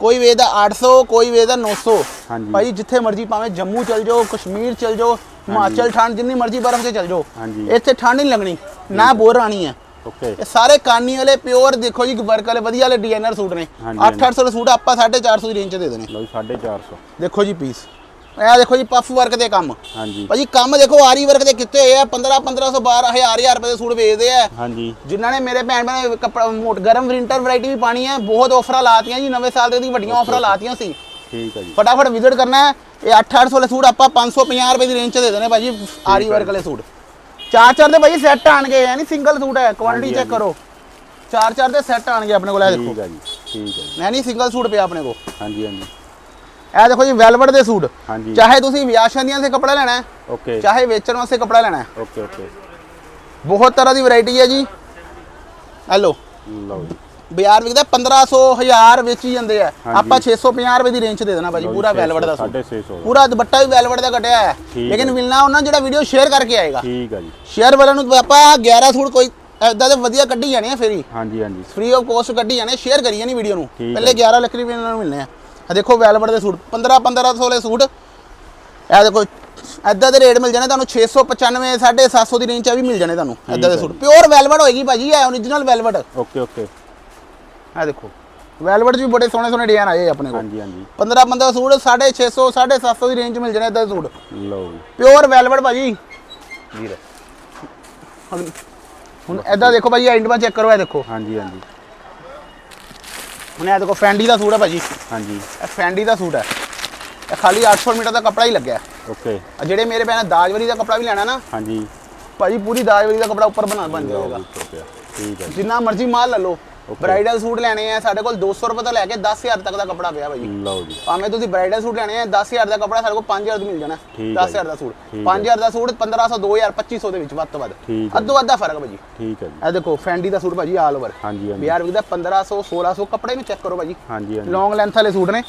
ਕੋਈ ਵੇਚਦਾ 800 ਕੋਈ ਵੇਚਦਾ 900 ਹਾਂਜੀ। ਭਾਈ ਜਿੱਥੇ ਮਰਜ਼ੀ ਭਾਵੇਂ ਜੰਮੂ ਚਲ ਜਾਓ ਕਸ਼ਮੀਰ ਚਲ ਜਾਓ ਹਿਮਾਚਲ ਠੰਡ ਜਿੰਨੀ ਮਰਜ਼ੀ ਬਰਫ਼ 'ਚ ਚਲ ਜਾਓ। ਹਾਂਜੀ। ਇੱਥੇ ਠੰਡ ਨਹੀਂ ਲੱਗਣੀ ਨਾ ਬੋਰ ਆਣੀ ਹੈ। ਓਕੇ। ਇਹ ਸਾਰੇ ਕਾਨੀ ਵਾਲੇ ਪਿਓਰ ਦੇਖੋ ਜੀ ਵਰਕ ਵਾਲੇ ਵਧੀਆ ਵਾਲੇ ਡਿਜ਼ਾਈਨਰ ਸੂਟ ਨੇ। ਹਾਂਜੀ, 8-800 ਦੇ ਸੂਟ ਆਪਾਂ 450 ਦੀ ਰੇਂਜ 'ਚ ਦੇ ਦੇਣੇ। ਲਓ ਜੀ 450 ਦੇਖੋ ਜੀ ਪੀਸ। ਇਹ ਦੇਖੋ ਜੀ ਪਫ ਵਰਕ ਦੇ ਕੰਮ। ਹਾਂਜੀ। ਭਾਜੀ ਕੰਮ ਦੇਖੋ ਆਰੀ ਵਰਕ ਦੇ ਕਿੱਥੇ ਹੋਏ ਆ 15 1500 12 ਹਜ਼ਾਰ ਹਜ਼ਾਰ ਰੁਪਏ ਦੇ ਸੂਟ ਵੇਚਦੇ ਆ। ਹਾਂਜੀ। ਜਿਨ੍ਹਾਂ ਨੇ ਮੇਰੇ ਭੈਣ ਭਰਾ ਕੱਪੜਾ ਮੋਟ ਗਰਮ ਵਿੰਟਰ ਵੈਰਾਈਟੀ ਵੀ ਪਾਣੀ ਹੈ ਬਹੁਤ ਆਫਰਾਂ ਲਾਤੀਆਂ ਜੀ ਨਵੇਂ ਸਾਲ ਦੇ ਦੀ ਵੱਡੀਆਂ ਆਫਰਾਂ ਲਾਤੀਆਂ ਸੀ। ਠੀਕ ਆ ਜੀ। ਫਟਾਫਟ ਵਿਜ਼ਿਟ ਕਰਨਾ ਹੈ ਇਹ 8-800 ਵਾਲੇ ਸੂਟ ਆਪਾਂ 550 ਰੁਪਏ ਦੀ ਰੇਂਜ 'ਚ ਦੇ ਦੇਣੇ ਭਾਜੀ ਆਰੀ ਵਰਕ ਵਾਲੇ ਸੂਟ। ਚਾਰ ਚਾਰ ਦੇ ਭਾਜੀ ਸੈੱਟ ਆਣਗੇ ਨਹੀਂ ਸਿੰਗਲ ਸੂਟ ਹੈ ਕੁਆਲਿਟੀ ਚੈੱਕ ਕਰੋ। ਚਾਰ ਚਾਰ ਦੇ ਸੈੱਟ ਆਣਗੇ ਆਪਣੇ ਕੋਲ ਇਹ ਦੇਖੋ। ਠੀਕ ਆ ਜੀ ਠੀਕ ਮੈਂ ਨਹੀਂ ਸਿੰਗਲ ਸੂਟ ਪਿਆ ਆਪਣੇ ਕੋਲ। ਹਾਂਜੀ ਹਾਂਜੀ। ਇਹ ਦੇਖੋ ਜੀ ਵੈਲਵਟ ਦੇ ਸੂਟ। ਹਾਂਜੀ। ਚਾਹੇ ਤੁਸੀਂ ਵਿਆਹ ਸ਼ਾਦੀਆਂ ਦੇ ਕੱਪੜਾ ਲੈਣਾ ਹੈ ਓਕੇ। ਚਾਹੇ ਵੇਚਣ ਵਾਸਤੇ ਕੱਪੜਾ ਲੈਣਾ ਹੈ। Okay okay. ਬਹੁਤ ਤਰ੍ਹਾਂ ਦੀ ਵੈਰਾਈਟੀ ਹੈ ਜੀ। ਹੈਲੋ। ਲਓ ਜੀ। ਬਾਜ਼ਾਰ ਵਿਕਦਾ 1500 1000 ਵੇਚੀ ਜਾਂਦੇ ਆ। ਆਪਾਂ 650 ਰੁਪਏ ਦੀ ਰੇਂਜ 'ਚ ਦੇ ਦੇਣਾ ਭਾਜੀ ਪੂਰਾ 600, ਵੈਲਵਟ ਦਾ ਸੂਟ। 650 ਪੂਰਾ ਦੁਪੱਟਾ ਵੀ ਵੈਲਵਟ ਦਾ ਕਟਿਆ ਹੈ। ਲੇਕਿਨ। ਮਿਲਣਾ ਉਹਨਾਂ ਜਿਹੜਾ ਵੀਡੀਓ ਸ਼ੇਅਰ ਕਰਕੇ ਆਏਗਾ। ਠੀਕ ਆ ਜੀ। ਸ਼ੇਅਰ ਵਾਲਿਆਂ ਨੂੰ ਆਪਾਂ 11 ਸੂਟ ਕੋਈ ਐਦਾਂ ਦੇ ਵਧੀਆ ਕੱਢੀ ਜਾਣੇ ਆ ਫੇਰ ਹਾਂਜੀ ਹਾਂਜੀ। ਫ੍ਰੀ ਆਫ ਕੋਸਟ ਕੱਢੀ ਜਾਣੇ ਸ਼ੇਅਰ ਕਰੀ ਜਾਣੀ ਵੀਡੀਓ ਨੂੰ। ਪਹਿਲੇ 11 ਲੱਖ ਰੁਪਏ ਇਹਨਾਂ ਨੂੰ ਮਿਲਨੇ ਆ। ਆ ਦੇਖੋ ਵੈਲਵਟ ਦੇ ਸੂਟ 15 1500 ਵਾਲੇ ਸੂਟ। ਇਹ ਦੇਖੋ ਐਦਾਂ ਦੇ ਰੇਟ ਮਿਲ ਜਾਣੇ ਤੁਹਾਨੂੰ 695 750 ਦੀ ਰੇਂਜ 'ਚ ਵੀ ਮਿਲ ਜਾਣੇ ਤੁਹਾਨੂੰ ਐਦਾਂ ਦੇ ਸੂਟ। ਪਿਓਰ ਵੈਲਵਟ ਹੋਏਗੀ ਭਾਜੀ ਇਹ ਓਰੀਜਨਲ ਵੈਲਵਟ। ਓਕੇ ਓਕੇ ਇਹ ਦੇਖੋ ਵੈਲਵਟ ਵੀ ਬੜੇ ਸੋਹਣੇ ਸੋਹਣੇ ਡਿਜ਼ਾਈਨ ਆਏ ਆਪਣੇ ਕੋਲ। ਹਾਂਜੀ ਹਾਂਜੀ। 15 15 ਸੂਟ 650 750 ਦੀ ਰੇਂਜ ਮਿਲ ਜਾਣੇ ਇਦਾਂ ਦੇ ਸੂਟ। ਲਓ ਪਿਓਰ ਵੈਲਵਟ ਭਾਜੀ। ਵੀਰ। ਹੁਣ- ਇਦਾਂ ਦੇਖੋ ਭਾਜੀ ਐਂਡ ਮਾ ਚੈੱਕ ਕਰੋ ਇਹ ਦੇਖੋ। ਹਾਂਜੀ ਹਾਂਜੀ। ਹੁਣ ਇਹ ਦੇਖੋ ਫੈਂਡੀ ਦਾ ਸੂਟ ਹੈ ਭਾਜੀ। ਹਾਂਜੀ। ਇਹ ਫੈਂਡੀ ਦਾ ਸੂਟ ਹੈ। ਇਹ ਖਾਲੀ 800 ਮੀਟਰ ਦਾ ਕੱਪੜਾ ਹੀ ਲੱਗਿਆ। ਓਕੇ। ਆ ਜਿਹੜੇ ਮੇਰੇ ਭੈਣ ਦਾਜਵਰੀ ਦਾ ਕੱਪੜਾ ਵੀ ਲੈਣਾ ਨਾ ਹਾਂਜੀ। ਭਾਜੀ ਪੂਰੀ ਦਾਜਵਰੀ ਦਾ ਕੱਪੜਾ ਉੱਪਰ ਬਣਾ ਬਣ ਜਾਏਗਾ। 20 ਰੁਪਏ ਠੀਕ ਹੈ ਜਿੰਨਾ ਮਰਜ਼ੀ ਮਾਲ ਲੈ ਲਓ। ਬ੍ਰਾਈਡਲ ਸੂਟ ਲੈਣੇ ਆ ਸਾਡੇ ਕੋਲ 200 ਰੁਪਏ ਤੋਂ ਲੈ ਕੇ 10000 ਤੱਕ ਦਾ ਕੱਪੜਾ ਪਿਆ ਭਾਜੀ ਲਓ ਜੀ। ਭਾਵੇਂ ਤੁਸੀਂ ਬ੍ਰਾਈਡਲ ਸੂਟ ਲੈਣੇ ਆ 10000 ਦਾ ਕੱਪੜਾ ਸਾਡੇ ਕੋਲ 5000 ਦਾ ਮਿਲ ਜਾਣਾ। ਠੀਕ ਹੈ 10000 ਦਾ ਸੂਟ ਠੀਕ 5000 ਦਾ ਸੂਟ 1500 2000 2500 ਦੇ ਵਿੱਚ ਵੱਧ ਤੋਂ ਵੱਧ। ਅੱਧੋ ਅੱਧਾ ਫ਼ਰਕ ਭਾਜੀ ਠੀਕ ਹੈ ਜੀ। ਇਹ ਦੇਖੋ ਫੈਂਡੀ ਦਾ ਸੂਟ ਭਾਜੀ ਆਲ ਓਵਰ ਹਾਂਜੀ ਹਾਂਜੀ। ਬਿਹਾਰ ਵਿਕਦਾ 1500 1600 ਕੱਪੜੇ ਨੂੰ ਚੈੱਕ ਕਰੋ ਭਾਜੀ ਹਾਂਜੀ ਹਾਂਜੀ। ਲੌਂਗ ਲੈਂਥ ਵਾਲੇ ਸੂਟ ਨੇ।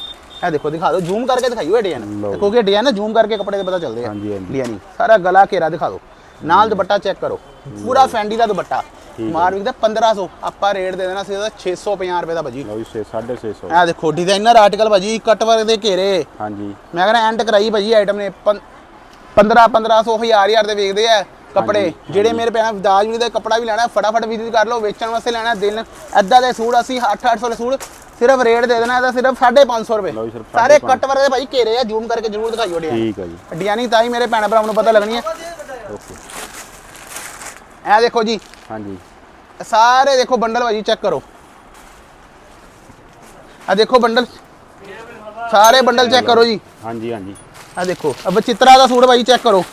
ਇਹ ਦੇਖੋ ਦਿਖਾ ਦਿਓ। ਜ਼ੂਮ ਕਰਕੇ ਦਿਖਾਈਓ ਇਹ ਡਿਜ਼ਾਈਨ ਲਓ। ਦੇਖੋ ਕਿ ਡਿਜ਼ਾਈਨ ਨਾ ਜ਼ੂਮ ਕਰਕੇ ਕੱਪੜੇ ਦੇ ਪਤਾ ਚੱਲਦੇ ਆ। ਹਾਂਜੀ, ਹਾਂਜੀ। ਸਾਰਾ ਗਲਾ ਘੇਰਾ ਦਿਖਾ ਦਿਓ। ਨਾਲ ਦੁਪੱਟਾ ਚੈੱਕ ਕਰੋ। ਪੂਰਾ ਫੈਂਡੀ ਦਾ ਦੁਪੱਟਾ। ਮਾਰਵਿਕ ਦਾ 1500 ਆਪਾਂ ਰੇਟ ਦੇ ਦੇਣਾ ਸਿੱਧਾ 650 ਰੁਪਏ ਦਾ ਭਾਜੀ। ਲਓ ਜੀ 650 ਇਹ ਦੇਖੋ ਡਿਜ਼ਾਈਨਰ ਆਰਟੀਕਲ ਭਾਜੀ ਕੱਟ ਵਰਕ ਦੇ ਘੇਰੇ। ਹਾਂਜੀ। ਮੈਂ ਕਹਿੰਦਾ ਐਂਡ ਕਰਾਈ ਭਾਜੀ ਆਈਟਮ ਨੇ। 15 1500 ਹਜ਼ਾਰ ਹਜ਼ਾਰ ਦੇ ਵੇਚਦੇ ਆ ਕੱਪੜੇ। ਜਿਹੜੇ ਮੇਰੇ ਭੈਣਾਂ ਦਾਜ ਵੀ ਦੇ ਕੱਪੜਾ ਵੀ ਲੈਣਾ ਫਟਾਫਟ ਵਿਜ਼ਿਟ ਕਰ ਲਓ ਵੇਚਣ ਵਾਸਤੇ ਲੈਣਾ ਦਿਨ ਐਦਾਂ ਦੇ ਸੂਟ ਅਸੀਂ 8 800 ਦੇ ਸੂਟ ਸਿਰਫ ਰੇਟ ਦੇ ਦੇਣਾ ਇਹਦਾ ਸਿਰਫ 550 ਰੁਪਏ। ਸਾਰੇ 550 ਕੱਟ ਵਰਕ ਦੇ ਭਾਈ ਘੇਰੇ ਆ ਜ਼ੂਮ ਕਰਕੇ ਜ਼ਰੂਰ ਦਿਖਾਈਓ ਡਿਜ਼ਾਈਨ। ਠੀਕ ਹੈ ਜੀ। ਡਿਜ਼ਾਈਨਿੰਗ ਤਾਂ ਹੀ ਮੇਰੇ ਭੈਣ ਭਰਾਵਾਂ ਨੂੰ ਪਤਾ ਲੱਗਣੀ ਹੈ ਓਕੇ। ਇਹ ਦੇਖੋ ਜੀ। ਹਾਂਜੀ। ਸਾਰੇ ਦੇਖੋ ਬੰਡਲ ਭਾਜੀ ਚੈੱਕ ਕਰੋ। ਆ ਦੇਖੋ ਬੰਡਲ। ਸਾਰੇ ਬੰਡਲ ਚੈੱਕ ਕਰੋ ਜੀ। ਹਾਂਜੀ ਹਾਂਜੀ। ਆ ਦੇਖੋ ਆ ਬਚਿੱਤਰਾ ਦਾ ਸੂਟ ਭਾਈ ਚੈੱਕ ਕਰੋ।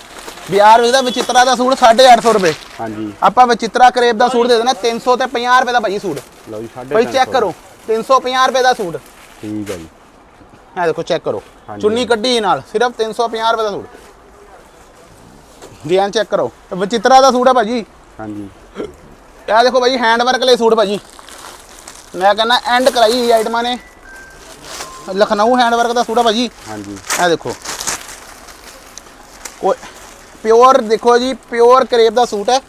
ਬਿਹਾਰ ਵਿੱਚ ਦਾ ਬਚਿੱਤਰਾ ਦਾ ਸੂਟ 850 ਰੁਪਏ। ਹਾਂਜੀ। ਆਪਾਂ ਬਚਿੱਤਰਾ ਕਰੇਬ ਦਾ ਸੂਟ ਦੇ ਦੇਣਾ 300 ਤੇ 50 ਰੁਪਏ ਦਾ ਭਾਈ ਸੂਟ। ਲਓ ਜੀ ਸਾਢੇ ਭਾਈ ਤਿੰਨ ਚੈੱਕ। ਕਰੋ 350 ਰੁਪਏ ਦਾ ਸੂਟ। ਠੀਕ ਹੈ ਜੀ। ਇਹ ਦੇਖੋ ਚੈੱਕ ਕਰੋ। ਚੁੰਨੀ ਕੱਢੀ ਨਾਲ ਸਿਰਫ 350 ਰੁਪਏ ਦਾ ਸੂਟ। ਡਿਜ਼ਾਈਨ ਚੈੱਕ ਕਰੋ। ਬਚਿੱਤਰਾ ਦਾ ਸੂਟ ਹੈ ਭਾਜੀ। ਹਾਂਜੀ। ਇਹ ਦੇਖੋ ਭਾਈ ਹੈਂਡ ਵਰਕ ਵਾਲੇ ਸੂਟ ਭਾਜੀ। ਮੈਂ ਕਹਿੰਦਾ ਐਂਡ ਕਰਾਈ ਆਈਟਮਾਂ ਨੇ। ਲਖਨਊ ਹੈਂਡ ਵਰਕ ਦਾ ਸੂਟ ਹੈ ਭਾਜੀ। ਹਾਂਜੀ। ਇਹ ਦੇਖੋ। ਕੋਈ ਪਿਓਰ ਦੇਖੋ ਜੀ ਪਿਓਰ ਕਰੇਪ ਦਾ ਸੂਟ ਹੈ।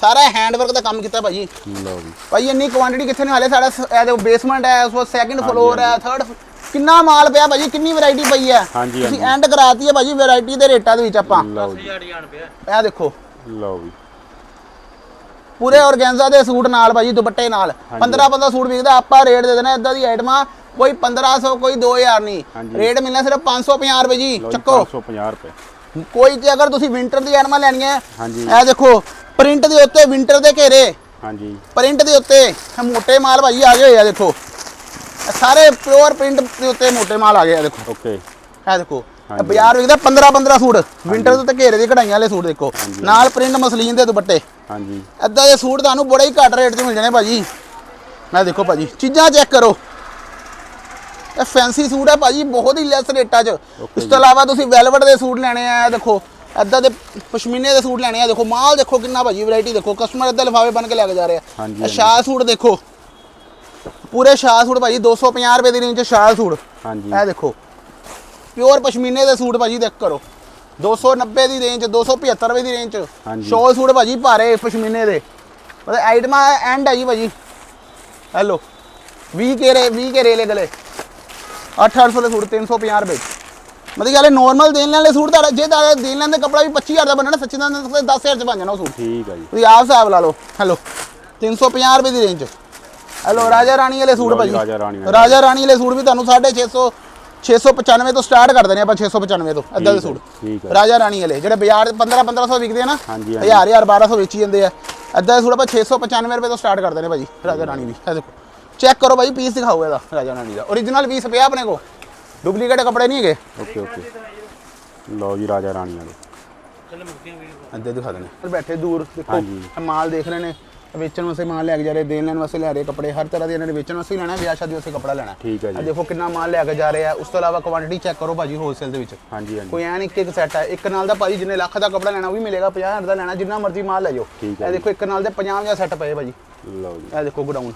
ਸਾਰਾ ਹੈਂਡ ਵਰਕ ਦਾ ਕੰਮ ਕੀਤਾ ਭਾਜੀ। ਲਓ ਜੀ। ਭਾਈ ਇੰਨੀ ਕੁਆਂਟੀਟੀ ਕਿੱਥੇ ਨੇ ਹਾਲੇ? ਸਾਡਾ ਇਹ ਦੇਖੋ ਬੇਸਮੈਂਟ ਹੈ ਉਸ ਤੋਂ ਸੈਕਿੰਡ ਫਲੋਰ ਹੈ ਥਰਡ ਕਿੰਨਾ ਮਾਲ ਪਿਆ ਭਾਜੀ? ਕਿੰਨੀ ਵੈਰਾਈਟੀ ਪਈ ਹੈ? ਹਾਂਜੀ, ਤੁਸੀਂ। ਐਂਡ ਕਰਾਤੀ ਹੈ ਭਾਜੀ ਵੈਰਾਈਟੀ ਦੇ ਰੇਟਾਂ ਦੇ ਵਿੱਚ ਆਪਾਂ। ਲਓ ਜੀ। ਇਹ ਦੇਖੋ। ਲਓ ਜੀ। ਪੂਰੇ ਔਰਗੈਂਜ਼ਾ ਦੇ ਸੂਟ ਨਾਲ ਭਾਜੀ ਦੁਪੱਟੇ ਨਾਲ। 15 15 ਸੂਟ ਵਿਕਦਾ ਆਪਾਂ ਰੇਟ ਦੇ ਦੇਣਾ ਇਦਾਂ ਦੀ ਆਈਟਮਾਂ ਕੋਈ 1500 ਕੋਈ 2000 ਨਹੀਂ। ਰੇਟ ਮਿਲਣਾ ਸਿਰਫ 550 ਰੁਪਏ ਜੀ ਚੱਕੋ। 550 ਰੁਪਏ। ਕੋਈ ਜੇ ਅਗਰ ਤੁਸੀਂ ਵਿੰਟਰ ਦੀ ਆਈਟਮਾਂ ਲੈਣੀਆਂ ਇਹ ਦੇਖੋ ਪ੍ਰਿੰਟ ਦੇ ਉੱਤੇ ਵਿੰਟਰ ਦੇ ਘੇਰੇ। ਹਾਂਜੀ। ਪ੍ਰਿੰਟ ਦੇ ਉੱਤੇ ਮੋਟੇ ਮਾਲ ਭਾਜੀ ਆ ਗਏ ਹੋਏ ਆ ਦੇਖੋ। ਸਾਰੇ ਪਿਓਰ ਪ੍ਰਿੰਟ ਦੇ ਉੱਤੇ ਮੋਟੇ ਮਾਲ ਆ ਗਏ ਆ ਦੇਖੋ। ਓਕੇ ਇਹ ਦੇਖੋ ਬਾਜ਼ਾਰ ਵਿਕਦਾ 15 15 ਸੂਟ। ਵਿੰਟਰ ਦੇ ਉੱਤੇ ਘੇਰੇ ਦੀ ਕਢਾਈਆਂ ਵਾਲੇ ਸੂਟ ਦੇਖੋ। ਨਾਲ ਪ੍ਰਿੰਟ ਮਸਲੀਨ ਦੇ ਦੁਪੱਟੇ। ਹਾਂਜੀ। ਏਦਾਂ ਦੇ ਸੂਟ ਤੁਹਾਨੂੰ ਬੜੇ ਹੀ ਘੱਟ ਰੇਟ 'ਚ ਮਿਲ ਜਾਣੇ ਭਾਜੀ। ਮੈਂ ਦੇਖੋ ਭਾਜੀ ਚੀਜ਼ਾਂ ਚੈੱਕ ਕਰੋ। ਇਹ ਫੈਂਸੀ ਸੂਟ ਹੈ ਭਾਜੀ ਬਹੁਤ ਹੀ ਲੈਸ ਰੇਟਾਂ 'ਚ। ਇਸ ਤੋਂ ਇਲਾਵਾ ਤੁਸੀਂ ਵੈਲਵਟ ਦੇ ਸੂਟ ਲੈਣੇ ਆ ਦੇਖੋ ਏਦਾਂ ਦੇ ਪਸ਼ਮੀਨੇ ਦੇ ਸੂਟ ਲੈਣੇ ਆ ਦੇਖੋ ਮਾਲ ਦੇਖੋ ਕਿੰਨਾ ਭਾਜੀ ਵੈਰਾਈਟੀ ਦੇਖੋ ਕਸਟਮਰ ਏਦਾਂ ਲਿਫਾਫੇ ਬਣ ਕੇ ਲੈ ਕੇ ਜਾ ਰਹੇ ਆ। ਸ਼ਾਹ ਸੂਟ ਦੇਖੋ। ਪੂਰੇ ਸ਼ਾਹ ਸੂਟ ਭਾਜੀ 250 ਰੁਪਏ ਦੀ ਰੇਂਜ 'ਚ ਸ਼ਾਹ ਸੂਟ। ਹਾਂਜੀ। ਇਹ ਦੇਖੋ ਪਿਓਰ ਪਸ਼ਮੀਨੇ ਦੇ ਸੂਟ ਭਾਜੀ ਦੇਖ ਕਰੋ। 290 ਦੀ ਰੇਂਜ 275 ਰੁਪਏ ਦੀ ਰੇਂਜ। ਸ਼ੋਲ ਸੂਟ ਭਾਜੀ ਭਾਰੇ ਪਸ਼ਮੀਨੇ ਦੇ। ਮਤਲਬ ਆਈਟਮਾਂ ਐਂਡ ਹੈ ਜੀ ਭਾਜੀ। ਹੈਲੋ 20 ਕੇ ਰੇ 20 ਕੇ ਰੇਲੇ ਗਲੇ 8-800 ਦੇ ਸੂਟ 350 ਰੁਪਏ। ਮਤਲਬ ਗੱਲ ਨੋਰਮਲ ਦੇਣ ਵਾਲੇ ਸੂਟ ਦਾ ਜੇ ਦਾ ਦੇਣ ਲੈਣ ਦੇ ਕੱਪੜਾ ਵੀ 25000 ਦਾ ਬਣਨਾ ਸੱਚੀ ਦਾ 10000 ਚ ਬਣ ਜਾਣਾ ਉਹ ਸੂਟ। ਠੀਕ ਹੈ ਜੀ। ਤੁਸੀਂ ਆਪ ਹਿਸਾਬ ਲਾ ਲਓ। ਹੈਲੋ 350 ਰੁਪਏ ਦੀ ਰੇਂਜ ਹੈਲੋ ਰਾਜਾ ਰਾਣੀ ਵਾਲੇ ਸੂਟ ਭਾਜੀ। ਰਾਜਾ ਰਾਣੀ ਵਾਲੇ। ਸੂਟ ਵੀ ਤੁਹਾਨੂੰ 650 695 ਤੋਂ ਸਟਾਰਟ ਕਰ ਦਿੰਦੇ ਆਪਾਂ 695 ਤੋਂ ਅੱਧਾ ਦੇ ਸੂਟ। ਰਾਜਾ ਰਾਣੀ ਵਾਲੇ ਜਿਹੜੇ ਬਾਜ਼ਾਰ 15 1500 ਵਿਕਦੇ ਆ ਨਾ ਹਾਂਜੀ, ਹਾਂਜੀ। 1000 1000 1200 ਵੇਚੀ ਜਾਂਦੇ ਆ। ਅੱਧਾ ਦੇ ਸੂਟ ਆਪਾਂ 695 ਰੁਪਏ ਤੋਂ ਸਟਾਰਟ ਕਰ ਦਿੰਦੇ ਭਾਜੀ ਰਾਜਾ ਰਾਣੀ ਵੀ ਇਹ ਦੇਖੋ ਚੈੱਕ ਕਰੋ ਭਾਈ ਪੀਸ ਦਿਖਾਓ ਇਹਦਾ ਰਾਜਾ ਰਾਣੀ ਦਾ। ਓਰੀਜਨਲ ਪੀਸ ਪਿਆ ਆਪਣੇ ਕੋ ਡੁਪਲੀਕੇਟ ਕੱਪੜੇ ਨਹੀਂ ਹੈਗੇ। Okay okay. ਲਓ ਜੀ ਰਾਜਾ ਰਾਣੀ ਵਾਲੇ। ਅੱਧੇ ਦਿਖਾ ਪਰ ਬੈਠੇ ਦੂਰ ਦੇਖੋ ਮਾਲ ਦੇਖ ਰਹੇ ਨੇ ਵੇਚਣ ਵਾਸਤੇ ਮਾਲ ਲੈ ਕੇ ਜਾ ਰਹੇ ਦੇਣ ਲੈਣ ਵਾਸਤੇ ਲੈ ਰਹੇ ਕੱਪੜੇ ਹਰ ਤਰ੍ਹਾਂ ਦੇ ਇਹਨਾਂ ਨੇ ਵੇਚਣ ਵਾਸਤੇ ਲੈਣਾ ਵਿਆਹ ਸ਼ਾਦੀ ਵਾਸਤੇ ਕੱਪੜਾ ਲੈਣਾ। ਠੀਕ ਹੈ ਜੀ। ਦੇਖੋ ਕਿੰਨਾ ਮਾਲ ਲੈ ਕੇ ਜਾ ਰਹੇ ਆ ਉਸ ਤੋਂ ਇਲਾਵਾ ਕੁਆਂਟੀਟੀ ਚੈੱਕ ਕਰੋ ਭਾਜੀ ਹੋਲਸੇਲ ਦੇ ਵਿੱਚ। ਹਾਂਜੀ ਹਾਂਜੀ। ਕੋਈ ਐ ਨਹੀਂ ਕਿ ਇੱਕ ਸੈੱਟ ਹੈ ਇੱਕ ਨਾਲ ਦਾ ਭਾਜੀ ਜਿੰਨੇ ਲੱਖ ਦਾ ਕੱਪੜਾ ਲੈਣਾ ਉਹ ਵੀ ਮਿਲੇਗਾ 50000 ਦਾ ਲੈਣਾ ਜਿੰਨਾ ਮਰਜ਼ੀ ਮਾਲ ਲੈ ਜਾਓ। ਇਹ। ਦੇਖੋ ਇੱਕ ਨਾਲ ਦੇ 50 ਜਾਂ ਸੈੱਟ ਪਏ ਭਾਜੀ। ਲਓ ਜੀ। ਇਹ ਦੇਖੋ ਗੋਡਾਊਨ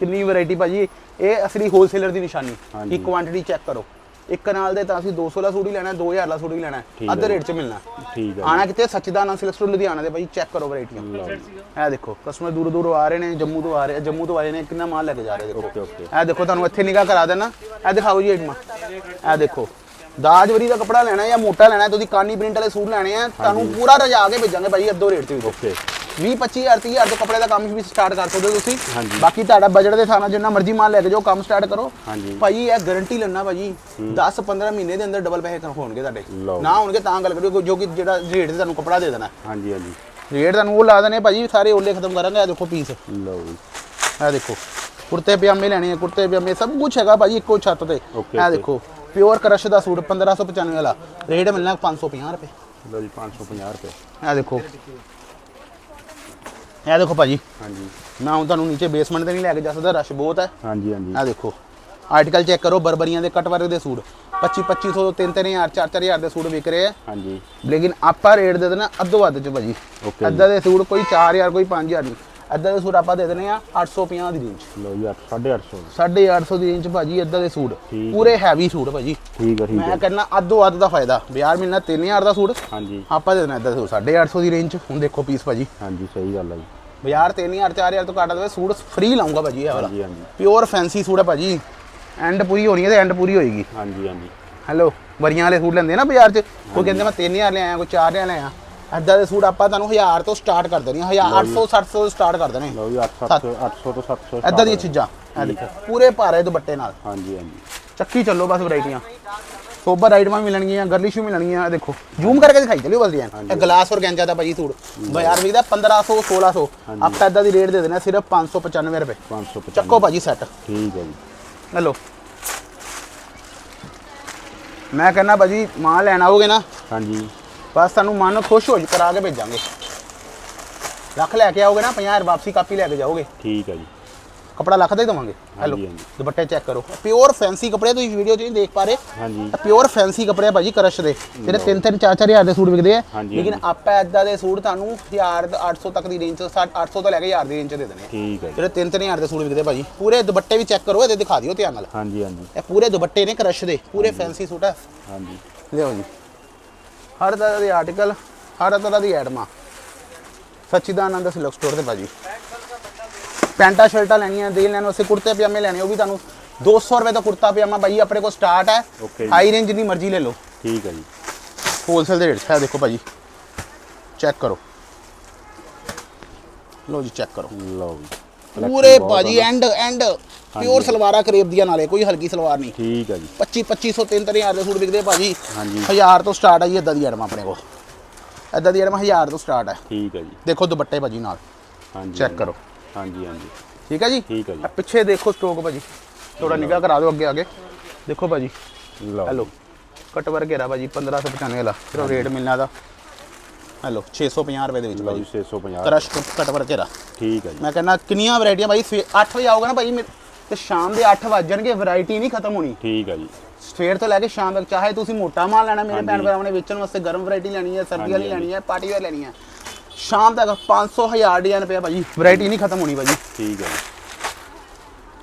ਕਿੰਨੀ ਵੈਰਾਈਟੀ ਭਾਜੀ ਇਹ ਅਸਲੀ ਹੋਲਸੇਲਰ ਦੀ ਨਿਸ਼ਾਨੀ। ਕਿ ਕੁਆਂਟੀਟੀ ਚੈੱਕ ਕਰੋ। ਇੱਕ ਨਾਲ ਦੇ ਤਾਂ ਅਸੀਂ 200 ਦਾ ਸੂਟ ਹੀ ਲੈਣਾ 2000 ਦਾ ਸੂਟ ਹੀ ਲੈਣਾ ਅੱਧੇ। ਰੇਟ 'ਚ ਮਿਲਣਾ। ਠੀਕ ਹੈ। ਆਣਾ ਕਿਤੇ ਸੱਚਦਾਨਾ ਸਿਲਕ ਸਟੋਰ ਲੁਧਿਆਣਾ ਦੇ ਭਾਈ ਚੈੱਕ ਕਰੋ ਵੈਰਾਈਟੀਆਂ ਇਹ ਦੇਖੋ ਕਸਟਮਰ ਦੂਰੋਂ ਦੂਰੋਂ ਆ ਰਹੇ ਨੇ ਜੰਮੂ ਤੋਂ ਆ ਰਹੇ ਜੰਮੂ ਤੋਂ ਆਏ ਨੇ ਕਿੰਨਾ ਮਾਲ ਲੈ ਕੇ ਜਾ ਰਹੇ ਦੇਖੋ। ਓਕੇ ਓਕੇ ਇਹ ਦੇਖੋ ਤੁਹਾਨੂੰ ਇੱਥੇ ਨਿਗਾਹ ਕਰਾ ਦੇਣਾ। ਇਹ ਦਿਖਾਓ ਜੀ ਆਈਟਮਾਂ ਇਹ ਦੇਖੋ ਦਾਜਵਰੀ ਦਾ ਕੱਪੜਾ ਲੈਣਾ ਜਾਂ ਮੋਟਾ ਲੈਣਾ ਤੁਸੀਂ ਕਾਨੀ ਪ੍ਰਿੰਟ ਵਾਲੇ ਸੂਟ ਲੈਣੇ ਆ ਤੁਹਾਨੂੰ ਪੂਰਾ ਰਜਾ ਕੇ ਭੇਜਾਂਗੇ ਭਾਈ ਅੱਧੋ ਰੇਟ ਤੇ ਵੀ। ਓਕੇ 20 25000 30000 ਦੇ ਕੱਪੜੇ ਦਾ ਕੰਮ ਵੀ ਸਟਾਰਟ ਕਰ ਸਕਦੇ ਹੋ ਤੁਸੀਂ। ਹਾਂਜੀ। ਬਾਕੀ ਤੁਹਾਡਾ ਬਜਟ ਦੇ ਨਾਲ ਜਿੰਨਾ ਮਰਜ਼ੀ ਮਾਲ ਲੈ ਕੇ ਜਾਓ ਕੰਮ ਸਟਾਰਟ ਕਰੋ। ਹਾਂਜੀ। ਭਾਈ ਇਹ ਗਾਰੰਟੀ ਲੈਣਾ ਭਾਜੀ 10 15 ਮਹੀਨੇ ਦੇ ਅੰਦਰ ਡਬਲ ਪੈਸੇ ਹੋਣਗੇ ਤੁਹਾਡੇ। ਨਾ ਹੋਣਗੇ ਤਾਂ ਗੱਲ ਕਰਿਓ ਜੋ ਕਿ ਜਿਹੜਾ ਰੇਟ ਤੇ ਤੁਹਾਨੂੰ ਕੱਪੜਾ ਦੇ ਦੇਣਾ। ਹਾਂਜੀ ਹਾਂਜੀ। ਰੇਟ ਤੁਹਾਨੂੰ ਉਹ ਲਾ ਦੇਣੇ ਭਾਜੀ ਸਾਰੇ ਓਲੇ ਖਤਮ ਕਰਾਂਗੇ ਇਹ ਦੇਖੋ ਪੀਸ ਲਓ ਇਹ ਦੇਖੋ ਕੁੜਤੇ ਪਜਾਮੇ ਲੈਣੇ ਆ ਕੁੜਤੇ ਪਜਾਮੇ ਸਭ ਕੁਝ ਹੈਗਾ ਭਾਜੀ ਇੱਕੋ ਛੱਤ ਤੇ। Okay. ਦੇਖੋ ਪਿਓਰ ਕਰਸ਼ ਦਾ ਸੂਟ 1595 ਵਾਲਾ। ਰੇਟ ਮਿਲਣਾ 550 ਰੁਪਏ। ਲਓ ਜੀ 550 ਰੁਪਏ। ਇਹ ਦੇਖੋ। ਇਹ ਦੇਖੋ ਭਾਜੀ। ਹਾਂਜੀ। ਮੈਂ ਹੁਣ ਤੁਹਾਨੂੰ ਨੀਚੇ ਬੇਸਮੈਂਟ ਤੇ ਨਹੀਂ ਲੈ ਕੇ ਜਾ ਸਕਦਾ ਰਸ਼ ਬਹੁਤ ਹੈ। ਹਾਂਜੀ ਹਾਂਜੀ। ਇਹ ਦੇਖੋ ਆਰਟੀਕਲ ਚੈੱਕ ਕਰੋ ਬਰਬਰੀਆਂ ਦੇ ਕੱਟ ਵਰਗ ਦੇ ਸੂਟ। 25 2500 3 3000 4 4000 ਦੇ ਸੂਟ ਵਿਕ ਰਹੇ ਆ। ਹਾਂਜੀ। ਲੇਕਿਨ ਆਪਾਂ ਰੇਟ ਦੇ ਦੇਣਾ ਅੱਧੋ ਅੱਧ ਚ ਭਾਜੀ। Okay ਅੱਧਾ ਦੇ ਸੂਟ ਕੋਈ 4000 ਕੋਈ 5000 ਨਹੀਂ। ਅੱਧਾ ਦੇ ਸੂਟ ਆਪਾਂ ਦੇ ਦੇਣੇ ਆ 850 ਦੀ ਰੇਂਜ ਲਓ ਜੀ 850 850 ਦੀ ਰੇਂਜ ਭਾਜੀ ਅੱਧਾ ਦੇ ਸੂਟ। ਪੂਰੇ ਹੈਵੀ ਸੂਟ ਭਾਜੀ। ਠੀਕ ਹੈ ਠੀਕ ਮੈਂ ਕਹਿੰਦਾ ਅੱਧੋ ਅੱਧ ਦਾ ਫਾਇਦਾ। ਬਾਜ਼ਾਰ ਮਿਲਣਾ 3000 ਦਾ ਸੂਟ। ਹਾਂਜੀ। ਆਪਾਂ ਦੇ ਦੇਣਾ ਅੱਧਾ ਸੂਟ। 850 ਦੀ ਰੇਂਜ ਹੁਣ ਦੇਖੋ ਪੀਸ ਭਾਜੀ। ਹਾਂਜੀ ਸਹੀ ਗੱਲ ਹੈ ਜੀ। ਬਾਜ਼ਾਰ 3000 4000 ਤੋਂ ਘੱਟ ਦੇਵੇ ਸੂਟ ਫ੍ਰੀ ਲਾਉਂਗਾ ਭਾਜੀ ਇਹ ਵਾਲਾ। ਹਾਂਜੀ ਹਾਂਜੀ। ਪਿਓਰ ਫੈਂਸੀ ਸੂਟ ਹੈ ਭਾਜੀ। ਐਂਡ ਪੂਰੀ ਹੋਣੀ ਹੈ ਤੇ ਐਂਡ ਪੂਰੀ ਹੋਏਗੀ। ਹਾਂਜੀ ਹਾਂਜੀ। ਹੈਲੋ ਵਰੀਆਂ ਵਾਲੇ ਸੂਟ ਲੈਂਦੇ ਨਾ ਬਾਜ਼ਾਰ 'ਚ? ਕੋਈ ਕਹਿੰਦੇ ਮੈਂ 3000 ਲੈ ਆਇਆ ਕੋਈ 4000 ਲੈ ਆਇਆ ਐਦਾਂ ਦੇ ਸੂਟ ਆਪਾਂ ਤੁਹਾਨੂੰ 1000 ਤੋਂ ਸਟਾਰਟ ਕਰ ਦੇਣੀ 1000 800 700 ਤੋਂ ਸਟਾਰਟ ਕਰ ਦੇਣੇ। ਲਓ ਜੀ 800 800 ਤੋਂ 700 ਐਦਾਂ ਦੀਆਂ ਚੀਜ਼ਾਂ। ਇਹ ਦੇਖੋ ਪੂਰੇ ਭਾਰੇ ਦੁਪੱਟੇ ਨਾਲ। ਹਾਂਜੀ ਹਾਂਜੀ। ਚੱਕੀ ਚੱਲੋ ਬਸ ਵੈਰਾਈਟੀਆਂ। ਸੋਬਰ ਆਈਟਮਾਂ ਮਿਲਣਗੀਆਂ ਗਰਲਿਸ਼ ਮਿਲਣਗੀਆਂ ਇਹ ਦੇਖੋ। ਜ਼ੂਮ ਕਰਕੇ ਦਿਖਾਈ ਚੱਲਿਓ ਬਸ ਦੀਆਂ ਇਹ ਗਲਾਸ ਔਰ ਗੈਂਜਾ ਦਾ ਭਾਜੀ ਸੂਟ। ਬਾਜ਼ਾਰ ਵਿਕਦਾ 1500 1600 ਆਪਾਂ ਐਦਾਂ ਦੀ ਰੇਟ ਦੇ ਦੇਣਾ ਸਿਰਫ 595 ਰੁਪਏ। 550 ਚੱਕੋ ਭਾਜੀ ਸੈੱਟ ਠੀਕ ਹੈ ਜੀ। ਲੈ ਲਓ ਮੈਂ ਕਹਿੰਦਾ ਭਾਜੀ ਮਾਂ ਲੈਣ ਆਓਗੇ ਨਾ ਹਾਂਜੀ। ਬਸ ਤੁਹਾਨੂੰ ਮਨ ਖੁਸ਼ ਹੋ ਜ ਕਰਾ ਕੇ ਭੇਜਾਂਗੇ। ਲੱਖ ਲੈ ਕੇ ਆਓਗੇ ਨਾ 50 ਵਾਪਸੀ ਕਾਪੀ ਲੈ ਕੇ ਜਾਓਗੇ। ਠੀਕ ਹੈ ਜੀ। ਕਪੜਾ ਲੱਖ ਦਾ ਹੀ ਦਵਾਂਗੇ। ਹੈਲੋ। ਦੁਪੱਟੇ ਚੈੱਕ ਕਰੋ। ਪਿਓਰ ਫੈਂਸੀ ਕਪੜੇ ਤੁਸੀਂ ਵੀਡੀਓ 'ਚ ਨਹੀਂ ਦੇਖ ਪਾ ਰਹੇ। ਹਾਂਜੀ। ਪਿਓਰ ਫੈਂਸੀ ਕਪੜੇ ਆ ਭਾਜੀ ਕਰਸ਼ ਦੇ। ਜਿਹੜੇ 3 3 4 4 ਹਜ਼ਾਰ ਦੇ ਸੂਟ ਵਿਕਦੇ ਆ। ਲੇਕਿਨ। ਆਪਾਂ ਐਦਾਂ ਦੇ ਸੂਟ ਤੁਹਾਨੂੰ 1000 800 ਤੱਕ ਦੀ ਰੇਂਜ 'ਚ 800 ਤੋਂ ਲੈ ਕੇ 1000 ਦੀ ਰੇਂਜ 'ਚ ਦੇ ਆ। ਠੀਕ ਹੈ ਜਿਹੜੇ 3 3 ਹਜ਼ਾਰ ਦੇ ਸੂਟ ਵਿਕਦੇ ਭਾਜੀ ਪੂਰੇ ਦੁਪੱਟੇ ਵੀ ਚੈੱਕ ਕਰੋ ਇਹਦੇ ਦਿਖਾ ਦਿਓ ਧਿਆਨ ਨਾਲ। ਹਾਂਜੀ ਹਾਂਜੀ। ਇਹ ਪੂਰੇ ਦੁਪੱਟੇ ਨੇ ਕਰਸ਼ ਦੇ ਪੂਰੇ ਫੈਂਸੀ ਸੂਟ ਆ। ਹਾਂਜੀ। ਲਿਓ ਜੀ। ਹਰ ਤਰ੍ਹਾਂ ਦੇ ਆਰਟੀਕਲ ਹਰ ਤਰ੍ਹਾਂ ਦੀ ਐਡਮਾ ਸੱਚਿਦਾਨੰਦ ਸਿਲਕ ਸਟੋਰ ਤੇ ਭਾਜੀ। ਪੈਂਟਾ ਸ਼ਰਟਾਂ ਲੈਣੀਆਂ ਦੇ ਲੈਣ ਵਾਸਤੇ ਕੁੜਤੇ ਪਜਾਮੇ ਲੈਣੇ ਉਹ ਵੀ ਤੁਹਾਨੂੰ 200 ਰੁਪਏ ਦਾ ਕੁੜਤਾ ਪਜਾਮਾ ਭਾਈ ਆਪਣੇ ਕੋਲ ਸਟਾਰਟ ਹੈ। ਹਾਈ ਰੇਂਜ ਜਿੰਨੀ ਮਰਜ਼ੀ ਲੈ ਲਓ। ਠੀਕ ਹੈ ਜੀ। ਹੋਲਸੇਲ ਦੇ ਰੇਟ ਹੈ ਦੇਖੋ ਭਾਜੀ। ਚੈੱਕ ਕਰੋ। ਲਓ ਜੀ ਚੈੱਕ ਕਰੋ। ਲਓ ਜੀ। ਪੂਰੇ ਭਾਜੀ ਐਂਡ ਐਂਡ ਪਿਓਰ ਸਲਵਾਰਾਂ ਕਰੇਬ ਦੀਆਂ ਨਾਲੇ ਕੋਈ ਹਲਕੀ ਸਲਵਾਰ ਨਹੀਂ। ਠੀਕ ਹੈ ਜੀ। 25 2500 ਤਿੰਨ ਤਿੰਨ ਹਜ਼ਾਰ ਦੇ ਸੂਟ ਵਿਕਦੇ ਭਾਜੀ। ਹਾਂਜੀ। 1000 ਤੋਂ ਸਟਾਰਟ ਹੈ ਜੀ ਇਦਾਂ ਦੀ ਐਡਮ ਆਪਣੇ ਕੋਲ। ਇਦਾਂ ਦੀ ਐਡਮ 1000 ਤੋਂ ਸਟਾਰਟ ਹੈ ਠੀਕ ਹੈ ਜੀ। ਦੇਖੋ ਦੁਪੱਟੇ ਭਾਜੀ ਨਾਲ। ਹਾਂਜੀ ਚੈੱਕ। ਕਰੋ। ਹਾਂਜੀ ਹਾਂਜੀ। ਠੀਕ ਹੈ ਜੀ? ਠੀਕ ਹੈ ਜੀ। ਆਹ ਪਿੱਛੇ ਦੇਖੋ ਸਟੋਕ ਭਾਜੀ। ਥੋੜਾ ਨਿਗਾਹ ਕਰਾ ਦਿਓ ਅੱਗੇ ਆਗੇ ਦੇਖੋ ਭਾਜੀ। ਲਓ। ਹੈਲੋ। ਕਟ ਵਰ ਘੇਰਾ ਭਾਜੀ 1595 ਵਾਲਾ। ਫਿਰ ਰੇਟ ਮਿਲਣਾ ਦਾ। ਹੈਲੋ 650 ਰੁਪਏ ਦੇ ਵਿੱਚ ਲਓ ਭਾਜੀ। ਜੀ 650 ਕਰਸ਼ ਕਟ ਵਰ ਘੇਰਾ। ਠੀਕ ਹੈ ਜੀ। ਮੈਂ ਕਹਿੰਦਾ ਕਿੰਨੀਆਂ ਵੈਰਾਈਟੀਆਂ ਭਾਈ 8 ਵਜੇ ਆਓਗੇ ਨਾ ਭਾਜੀ ਮੇ- ਤੇ ਸ਼ਾਮ ਦੇ 8 ਵੱਜ ਜਾਣਗੇ ਵੈਰਾਈਟੀ ਨਹੀਂ ਖਤਮ ਹੋਣੀ। ਠੀਕ ਹੈ ਜੀ। ਸਵੇਰ ਤੋਂ ਲੈ ਕੇ ਸ਼ਾਮ ਤੱਕ ਚਾਹੇ ਤੁਸੀਂ ਮੋਟਾ ਮਾਲ ਲੈਣਾ ਮੇਰੇ ਭੈਣ। ਭਰਾਵਾਂ ਨੇ ਵੇਚਣ ਵਾਸਤੇ ਗਰਮ ਵੈਰਾਈਟੀ ਲੈਣੀ ਹੈ ਸਰਦੀ ਹਾਂਜੀ, ਵਾਲੀ ਲੈਣੀ ਹੈ ਪਾਰਟੀ ਵੇਅਰ ਲੈਣੀ ਹੈ। ਸ਼ਾਮ ਤੱਕ 500 1000 ਡਿਜ਼ਾਈਨ ਪਿਆ ਭਾਜੀ। ਵੈਰਾਈਟੀ ਨਹੀਂ ਖਤਮ ਹੋਣੀ ਭਾਜੀ। ਠੀਕ ਹੈ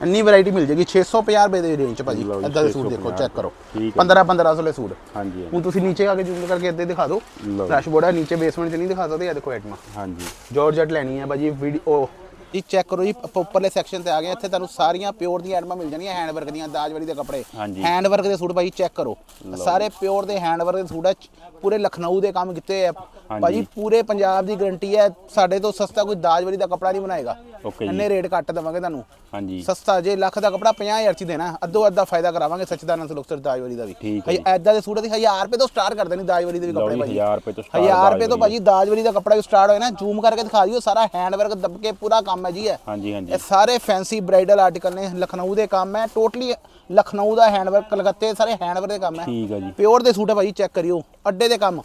ਇੰਨੀ ਵੈਰਾਈਟੀ ਮਿਲ ਜੇਗੀ 650 ਰੁਪਏ ਦੇ ਰੇਂਜ ਚ ਭਾਜੀ। ਇਦਾਂ ਦੇ ਸੂਟ 650 ਦੇਖੋ ਚੈੱਕ ਕਰੋ। ਠੀਕ ਹੈ। 15 1500 ਵਾਲੇ ਸੂਟ। ਹਾਂਜੀ ਹੁਣ ਤੁਸੀਂ ਨੀਚੇ ਆ ਕੇ ਜ਼ੂਮ ਕਰਕੇ ਇੱਥੇ ਦਿਖਾ ਦਿਓ। ਫਲੈਸ਼ ਬੋਰਡ ਹੈ ਨੀਚੇ ਬੇਸਮੈਂਟ 'ਚ ਨਹੀਂ ਦਿਖਾ ਸਕਦੇ ਇਹ ਦੇਖੋ ਆਈਟਮਾਂ ਹਾਂਜੀ। ਜਾਰਜਟ ਲੈਣੀ ਹੈ ਭਾਜੀ ਵੀਡੀਓ ਜੀ ਚੈੱਕ ਕਰੋ ਜੀ ਉੱਪਰਲੇ ਸੈਕਸ਼ਨ ਤੇ ਆ ਗਏ ਇੱਥੇ ਤੁਹਾਨੂੰ ਸਾਰੀਆਂ ਪਿਓਰ ਦੀਆਂ ਆਈਟਮਾਂ ਮਿਲ ਜਾਣੀਆਂ ਹੈਂਡ ਵਰਕ ਦੀਆਂ ਦਾਜਵਾਰੀ ਦੇ ਕੱਪੜੇ। ਹੈਂਡ ਵਰਕ ਦੇ ਸੂਟ ਭਾਜੀ ਚੈੱਕ ਕਰੋ। ਸਾਰੇ ਪਿਓਰ ਦੇ ਹੈਂਡ ਵਰਕ ਦੇ ਸੂਟ ਹੈ ਪੂਰੇ ਲਖਨਊ ਦੇ ਕੰਮ ਕੀਤੇ ਆ ਭਾਜੀ ਪੂਰੇ ਪੰਜਾਬ ਦੀ ਗਾਰੰਟੀ ਹੈ ਸਾਡੇ ਤੋਂ ਸਸਤਾ ਕੋਈ ਦਾਜਵਾਰੀ ਦਾ ਕੱਪੜਾ ਨਹੀਂ ਬਣਾਏਗਾ। ਓਕੇ ਜੀ। ਇੰਨੇ ਰੇਟ ਕੱਟ ਦੇਵਾਂਗੇ ਤੁਹਾਨੂੰ। ਹਾਂਜੀ। ਸਸਤਾ ਜੇ ਲੱਖ ਦਾ ਕਪੜਾ 50000 ਚ ਹੀ ਦੇਣਾ ਅੱਧੋ ਅੱਧਾ ਫਾਇਦਾ ਕਰਾਵਾਂਗੇ ਸੱਚਦਾਨੰਦ ਸੁਲਕਸਰ ਦਾਜਵਾਰੀ ਦਾ ਵੀ। ਠੀਕ ਹੈ ਐਦਾਂ ਦੇ ਸੂਟ ਦੀ 1000 ਰੁਪਏ ਤੋਂ ਸਟਾਰਟ ਕਰ ਦੇਣੀ ਦਾਜਵਾਰੀ ਦੇ ਵੀ ਲਓ ਕੱਪੜੇ ਜੀ ਭਾਜੀ। 1000 ਰੁਪਏ ਤੋਂ start 1000 ਰੁਪਏ ਤੋਂ ਭਾਜੀ ਦਾਜਵਾਰੀ ਦਾ ਕੱਪੜਾ ਵੀ ਸਟਾਰਟ ਹੋਇਆ ਨਾ ਜ਼ੂਮ ਕਰਕੇ ਦਿਖਾ ਦਿਓ ਸਾਰਾ ਹੈਂਡ ਵਰਕ ਦੱਬ ਕੇ ਪੂਰਾ ਕੰਮ ਹੈ ਜੀ ਇਹ। ਹਾਂਜੀ ਹਾਂਜੀ। ਇਹ ਸਾਰੇ ਫੈਂਸੀ ਬ੍ਰਾਈਡਲ ਆਰਟੀਕਲ ਨੇ ਲਖਨਊ ਦੇ ਕੰਮ ਹੈ ਟੋਟਲੀ ਲਖਨਊ ਦਾ ਹੈਂਡ ਵਰਕ ਕਲਕੱਤੇ ਸਾਰੇ ਹੈਂਡ ਵਰਕ ਦੇ ਕੰਮ ਹੈ। ਠੀਕ ਹੈ ਜੀ। ਪਿਓਰ ਦੇ ਸੂਟ ਹੈ ਭਾਜੀ ਚੈੱਕ ਕਰਿਓ ਅੱਡੇ ਦੇ ਕੰਮ।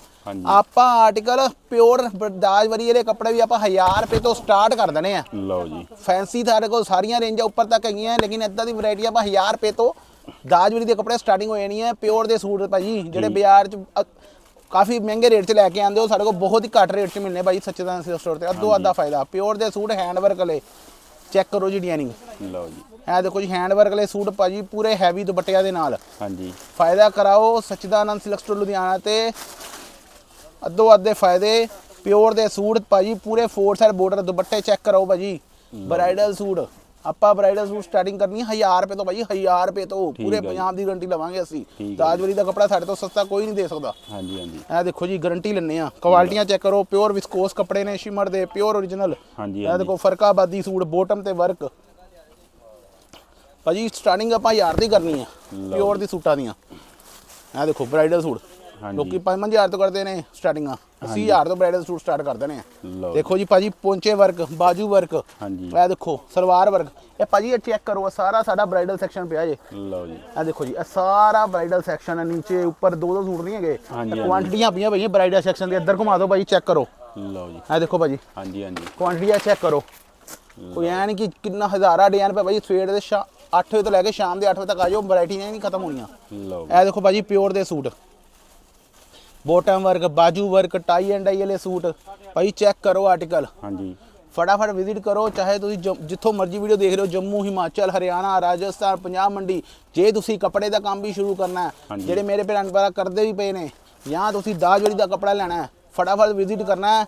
ਆਪਾਂ ਆਰਟੀਕਲ ਪਿਓਰ ਦਾਜਵਾਰੀ ਵਾਲੇ ਕੱਪੜੇ ਵੀ ਆਪਾਂ 1000 ਰੁਪਏ ਤੋਂ ਸਟਾਰਟ ਕਰ ਦਨੇ ਆ। ਲਓ ਜੀ। ਫੈਂਸੀ ਸਾਡੇ ਕੋਲ ਸਾਰੀਆਂ ਰੇਂਜਾਂ ਉੱਪਰ ਤੱਕ ਹੈਗੀਆਂ ਲੇਕਿਨ ਇਦਾਂ ਦੀ ਵੈਰਾਈਟੀ ਆਪਾਂ 1000 ਰੁਪਏ ਤੋਂ ਦਾਜਵਰੀ ਦੇ ਕੱਪੜੇ ਸਟਾਰਟਿੰਗ ਹੋ ਜਾਣੀ ਹੈ ਪਿਓਰ ਦੇ ਸੂਟ ਭਾਜੀ ਜਿਹੜੇ ਬਾਜ਼ਾਰ 'ਚ ਕਾਫੀ ਮਹਿੰਗੇ ਰੇਟ 'ਚ ਲੈ ਕੇ ਆਉਂਦੇ ਹੋ ਸਾਡੇ ਕੋਲ ਬਹੁਤ ਹੀ ਘੱਟ ਰੇਟ 'ਚ ਮਿਲਨੇ ਭਾਜੀ ਸੱਚਦਾਨ ਸਟੋਰ ਤੇ। ਅੱਧੋ ਅੱਧਾ ਫਾਇਦਾ। ਪਿਓਰ ਦੇ ਸੂਟ ਹੈਂਡ ਵਰਕ ਵਾਲੇ ਚੈੱਕ ਕਰੋ ਜੀ ਡਿਜ਼ਾਈਨਿੰਗ ਲਓ ਜੀ। ਇਹ ਦੇਖੋ ਜੀ ਹੈਂਡ ਵਰਕ ਵਾਲੇ ਸੂਟ ਭਾਜੀ ਪੂਰੇ ਹੈਵੀ ਦੁਪੱਟਿਆਂ ਦੇ ਨਾਲ। ਹਾਂਜੀ। ਫਾਇਦਾ ਕਰਾਓ ਸੱਚਦਾਨੰਦ ਸਿਲਕ ਸਟੋਰ ਲੁਧਿਆਣਾ ਤੇ। ਅੱਧੋ ਅੱਧੇ ਫਾਇਦੇ ਪਿਓਰ ਦੇ ਸੂਟ ਭਾਜੀ ਪੂਰੇ ਫੋਰ ਸਾਈਡ ਬਾਰਡਰ ਦੁਪੱਟੇ ਚੈੱਕ ਕਰਾਓ ਭਾਜੀ। ਬ੍ਰਾਈਡਲ ਸੂਟ ਆਪਾਂ ਬ੍ਰਾਈਡਲ ਸੂਟ ਸਟਾਰਟਿੰਗ ਕਰਨੀ ਹੈ 1000 ਰੁਪਏ ਤੋਂ ਭਾਜੀ 1000 ਰੁਪਏ ਤੋਂ। ਪੂਰੇ। ਪੰਜਾਬ ਦੀ ਗਾਰੰਟੀ ਲਵਾਂਗੇ ਅਸੀਂ। ਦਾਜਵਰੀ ਦਾ ਕੱਪੜਾ ਸਾਡੇ ਤੋਂ ਸਸਤਾ ਕੋਈ ਨਹੀਂ ਦੇ ਸਕਦਾ। ਹਾਂਜੀ ਹਾਂਜੀ। ਇਹ ਦੇਖੋ ਜੀ ਗਾਰੰਟੀ ਲੈਣੇ ਆ ਕੁਆਲਿਟੀਆਂ ਚੈੱਕ ਕਰੋ ਪਿਓਰ ਵਿਸਕੋਸ ਕੱਪੜੇ ਨੇ ਸ਼ਿਮਰ ਦੇ ਪਿਓਰ origignal ਹਾਂਜੀ ਇਹ ਦੇਖੋ ਫਰਕਾਬਾਦੀ ਸੂਟ ਬੋਟਮ ਤੇ ਵਰਕ ਭਾਜੀ ਸਟਾਰਟਿੰਗ ਆਪਾਂ 1000 ਦੀ ਕਰਨੀ ਹੈ ਪਿਓਰ ਦੀ ਸੂਟਾਂ ਦੀਆਂ। ਇਹ ਦੇਖੋ ਬ੍ਰਾਈਡਲ ਸੂਟ। ਲੋਕੀ 5000 ਤੋਂ ਕਰਦੇ ਨੇ ਸਟਾਰਟਿੰਗਾਂ 80000 ਤੋਂ ਬ੍ਰਾਈਡਲ ਸੂਟ ਸਟਾਰਟ ਕਰਦੇ ਨੇ ਦੇਖੋ ਜੀ ਭਾਜੀ ਪੌਂਚੇ ਵਰਕ ਬਾਜੂ ਵਰਕ ਹਾਂਜੀ। ਇਹ ਦੇਖੋ ਸਲਵਾਰ ਵਰਕ ਇਹ ਭਾਜੀ ਇਹ ਚੈੱਕ ਕਰੋ ਸਾਰਾ ਸਾਡਾ ਬ੍ਰਾਈਡਲ ਸੈਕਸ਼ਨ ਪਿਆ ਜੇ। ਲਓ ਜੀ। ਇਹ ਦੇਖੋ ਜੀ ਇਹ ਸਾਰਾ ਬ੍ਰਾਈਡਲ ਸੈਕਸ਼ਨ ਹੈ ਨੀਚੇ ਉੱਪਰ ਦੋ ਦੋ ਸੂਟ ਨਹੀਂ ਹੈਗੇ। ਕੁਆਂਟੀਟੀਆਂ ਪਈਆਂ ਭਈਆਂ ਬ੍ਰਾਈਡਲ ਸੈਕਸ਼ਨ ਦੇ ਇੱਧਰ ਘੁਮਾ ਦਿਓ ਭਾਜੀ ਚੈੱਕ ਕਰੋ। ਲਓ ਜੀ। ਇਹ ਦੇਖੋ ਭਾਜੀ। ਹਾਂਜੀ ਹਾਂਜੀ। ਕੁਆਂਟੀਟੀਆਂ ਚੈੱਕ ਕਰੋ। ਕੋਈ ਐ ਨਹੀਂ ਕਿ ਕਿੰਨਾ ਹਜ਼ਾਰਾਂ ਡਿਜ਼ਾਈਨ ਪਏ ਭਾਜੀ ਸਵੇਰ ਦੇ 8 ਵਜੇ ਤੋਂ ਲੈ ਕੇ ਸ਼ਾਮ ਦੇ 8 ਵਜੇ ਤੱਕ ਆ ਜਾਓ ਵੈਰਾਈਟੀਆਂ ਨਹੀਂ ਖਤਮ ਹੋਣੀਆਂ। ਲਓ ਇਹ ਦੇਖੋ ਭਾਜੀ ਪਿਓਰ ਦੇ ਸੂਟ। ਬੋਟਮ ਵਰਕ ਬਾਜੂ ਵਰਕ ਟਾਈ ਐਂਡ ਡਾਈ ਵਾਲੇ ਸੂਟ। ਭਾਈ ਚੈੱਕ ਕਰੋ ਆਰਟੀਕਲ ਹਾਂਜੀ। ਫਟਾਫਟ ਵਿਜ਼ਿਟ ਕਰੋ ਚਾਹੇ ਤੁਸੀਂ ਜਿੱਥੋਂ ਮਰਜ਼ੀ ਵੀਡੀਓ ਦੇਖ ਰਹੇ ਹੋ ਜੰਮੂ ਹਿਮਾਚਲ ਹਰਿਆਣਾ ਰਾਜਸਥਾਨ ਪੰਜਾਬ ਮੰਡੀ। ਜੇ ਤੁਸੀਂ ਕੱਪੜੇ ਦਾ ਕੰਮ ਵੀ ਸ਼ੁਰੂ ਕਰਨਾ ਹੈ। ਜਿਹੜੇ ਮੇਰੇ ਭੈਣ ਭਰਾ ਕਰਦੇ ਵੀ ਪਏ ਨੇ ਜਾਂ ਤੁਸੀਂ ਦਾਜਵਰੀ ਦਾ ਕੱਪੜਾ ਲੈਣਾ ਹੈ ਫਟਾਫਟ ਵਿਜ਼ਿਟ ਕਰਨਾ ਹੈ।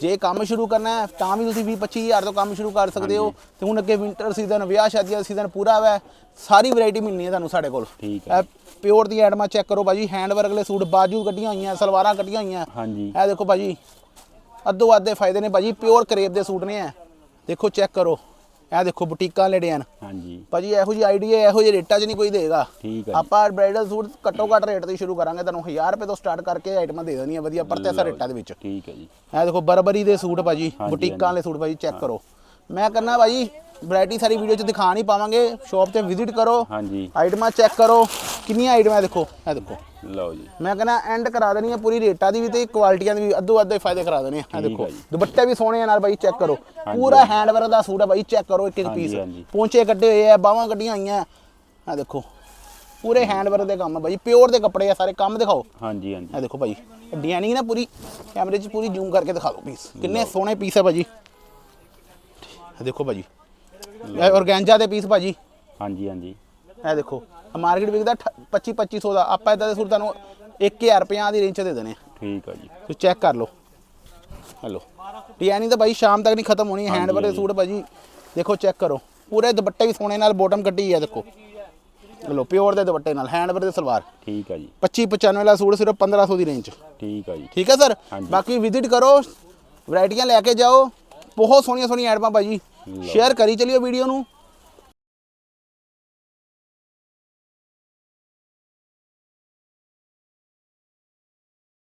ਜੇ ਕੰਮ ਸ਼ੁਰੂ ਕਰਨਾ ਹੈ ਤਾਂ ਵੀ ਤੁਸੀਂ 20 25000 ਤੋਂ ਕੰਮ ਸ਼ੁਰੂ ਕਰ ਸਕਦੇ ਹੋ। ਤੇ ਹੁਣ ਅੱਗੇ ਵਿੰਟਰ ਸੀਜ਼ਨ ਵਿਆਹ ਸ਼ਾਦੀਆਂ ਦਾ ਸੀਜ਼ਨ ਪੂਰਾ ਹੋਇਆ ਹੈ। ਸਾਰੀ ਵੈਰਾਈਟੀ ਮਿਲਣੀ ਹੈ ਤੁਹਾਨੂੰ ਸਾਡੇ ਕੋਲ। ਠੀਕ ਹੈ। ਪਿਓਰ ਦੀ ਐਡਮਾ ਚੈੱਕ ਕਰੋ ਭਾਜੀ ਹੈਂਡ ਵਰਕ ਵਾਲੇ ਸੂਟ ਬਾਜੂ ਕੱਢੀਆਂ ਹੋਈਆਂ ਸਲਵਾਰਾਂ ਕੱਢੀਆਂ ਹੋਈਆਂ। ਹਾਂਜੀ। ਇਹ ਦੇਖੋ ਭਾਜੀ ਅੱਧੋ ਅੱਧ ਫਾਇਦੇ ਨੇ ਭਾਜੀ ਪਿਓਰ ਕਰੇਪ ਦੇ ਸੂਟ ਨੇ ਇਹ। ਦੇਖੋ ਚੈੱਕ ਕਰੋ। ਇਹ ਦੇਖੋ ਬੁਟੀਕਾਂ ਵਾਲੇ ਡਿਜ਼ਾਈਨ ਹਾਂਜੀ। ਭਾਜੀ ਇਹੋ ਜਿਹੀ ਆਈਡੀਆ ਇਹੋ ਜਿਹੇ ਰੇਟਾਂ 'ਚ ਨਹੀਂ ਕੋਈ ਦੇਗਾ ਠੀਕ ਹੈ ਜੀ। ਆਪਾਂ ਬ੍ਰਾਈਡਲ ਸੂਟ ਘੱਟੋ ਘੱਟ ਰੇਟ ਤੇ ਸ਼ੁਰੂ ਕਰਾਂਗੇ ਤੁਹਾਨੂੰ 1000 ਰੁਪਏ ਤੋਂ ਸਟਾਰਟ ਕਰਕੇ ਆਈਟਮਾਂ ਦੇ ਦੇਣੀਆਂ ਵਧੀਆ ਪਰਤੇਸਾ ਰੇਟਾਂ ਦੇ ਵਿੱਚ। ਠੀਕ ਹੈ ਜੀ। ਇਹ ਦੇਖੋ ਬਰਬਰੀ ਦੇ ਸੂਟ ਭਾਜੀ ਬੁਟੀਕਾਂ ਵਾਲੇ ਸੂਟ ਭਾਜੀ ਚੈੱਕ ਕਰੋ। ਮੈਂ ਕਰਨਾ ਭਾਜੀ ਵੈਰਾਈਟੀ ਸਾਰੀ ਵੀਡੀਓ 'ਚ ਦਿਖਾ ਨਹੀਂ ਪਾਵਾਂਗੇ ਸ਼ਾਪ ਤੇ ਵਿਜ਼ਿਟ ਕਰੋ ਹਾਂਜੀ। ਆਈਟਮਾਂ ਚੈੱਕ ਕਰੋ ਕਿੰਨੀਆਂ ਆਈਟਮਾਂ ਦੇਖੋ ਇਹ ਦੇਖੋ। ਲਓ ਜੀ। ਮੈਂ ਕਹਿੰਦਾ ਐਂਡ ਕਰਾ ਦੇਣੀ ਆ ਪੂਰੀ ਰੇਟਾਂ ਦੀ ਵੀ ਤੇ ਕੁਆਲਿਟੀਆਂ ਦੀ ਵੀ ਅੱਧੋ ਅੱਧੇ ਫਾਇਦੇ ਕਰਾ ਦੇਣੇ ਆ। ਦੇਖੋ। ਦੁਪੱਟੇ ਵੀ ਸੋਹਣੇ ਆ ਨਾਲ ਬਾਈ ਚੈੱਕ ਕਰੋ। ਪੂਰਾ ਹੈਂਡ ਵਰਕ ਦਾ ਸੂਟ ਆ ਬਾਈ ਚੈੱਕ ਕਰੋ ਇੱਕ ਇੱਕ ਪੀਸ। ਪੌਂਚੇ ਕੱਢੇ ਹੋਏ ਆ ਬਾਹਾਂ ਕੱਢੀਆਂ ਹੋਈਆਂ। ਆ ਦੇਖੋ ਪੂਰੇ ਹੈਂਡ ਵਰਕ ਦੇ ਕੰਮ ਆ ਬਾਈ। ਪਿਓਰ ਦੇ ਕੱਪੜੇ ਆ ਸਾਰੇ ਕੰਮ ਦਿਖਾਓ। ਹਾਂਜੀ ਹਾਂਜੀ। ਆ ਦੇਖੋ ਭਾਈ ਡਿਜ਼ਾਈਨਿੰਗ ਨਾ ਪੂਰੀ ਕੈਮਰੇ 'ਚ ਪੂਰੀ ਜ਼ੂਮ ਕਰਕੇ ਦਿਖਾ ਦਿਓ ਪੀਸ ਕਿੰਨੇ ਸੋਹਣੇ ਪੀਸ ਆ ਭਾਜੀ। ਆ ਦੇਖੋ ਭਾਜੀ। ਔਰਗੈਂਜਾ ਦੇ ਪੀਸ ਭਾਜੀ। ਹਾਂਜੀ ਹਾਂਜੀ। ਇਹ ਦੇਖੋ ਮਾਰਕੀਟ ਵਿਕਦਾ 25 2500 ਦਾ ਆਪਾਂ ਇਦਾਂ ਦੇ ਸੂਟ ਤੁਹਾਨੂੰ 1000 ਰੁਪਏ ਦੀ ਰੇਂਜ 'ਚ ਦੇ ਦੇਣੇ ਆ। ਠੀਕ ਹੈ ਜੀ। ਤੁਸੀਂ ਚੈੱਕ ਕਰ ਲਓ। ਹਲੋ। ਡਿਜ਼ਾਈਨਿੰਗ ਤਾਂ ਬਾਈ ਸ਼ਾਮ ਤੱਕ ਨਹੀਂ ਖਤਮ ਹੋਣੀ ਹੈਂਡ ਵਰਕ ਦੇ। ਸੂਟ ਭਾਜੀ ਦੇਖੋ ਚੈੱਕ ਕਰੋ। ਪੂਰੇ ਦੁਪੱਟੇ ਵੀ ਸੋਨੇ ਨਾਲ ਬੋਟਮ ਕੱਢੀ ਹੈ ਦੇਖੋ। ਲੋ ਪਿਓਰ ਦੇ ਦੁਪੱਟੇ ਨਾਲ ਹੈਂਡ ਵਰਕ ਦੇ ਸਲਵਾਰ। ਠੀਕ ਹੈ ਜੀ। 25 95 ਵਾਲਾ ਸੂਟ ਸਿਰਫ 1500 ਦੀ ਰੇਂਜ 'ਚ ਠੀਕ ਹੈ ਜੀ। ਠੀਕ ਹੈ ਸਰ। ਬਾਕੀ ਵਿਜ਼ਿਟ ਕਰੋ ਵੈਰਾਈਟੀਆਂ ਲੈ ਕੇ ਜਾਓ। ਬਹੁਤ ਸੋਹਣੀਆਂ ਸੋਹਣੀਆਂ ਐਡਮਾਂ ਭਾਜੀ ਸ਼ੇਅਰ ਕਰੀ ਚਲਿਓ ਵੀਡੀਓ ਨੂੰ।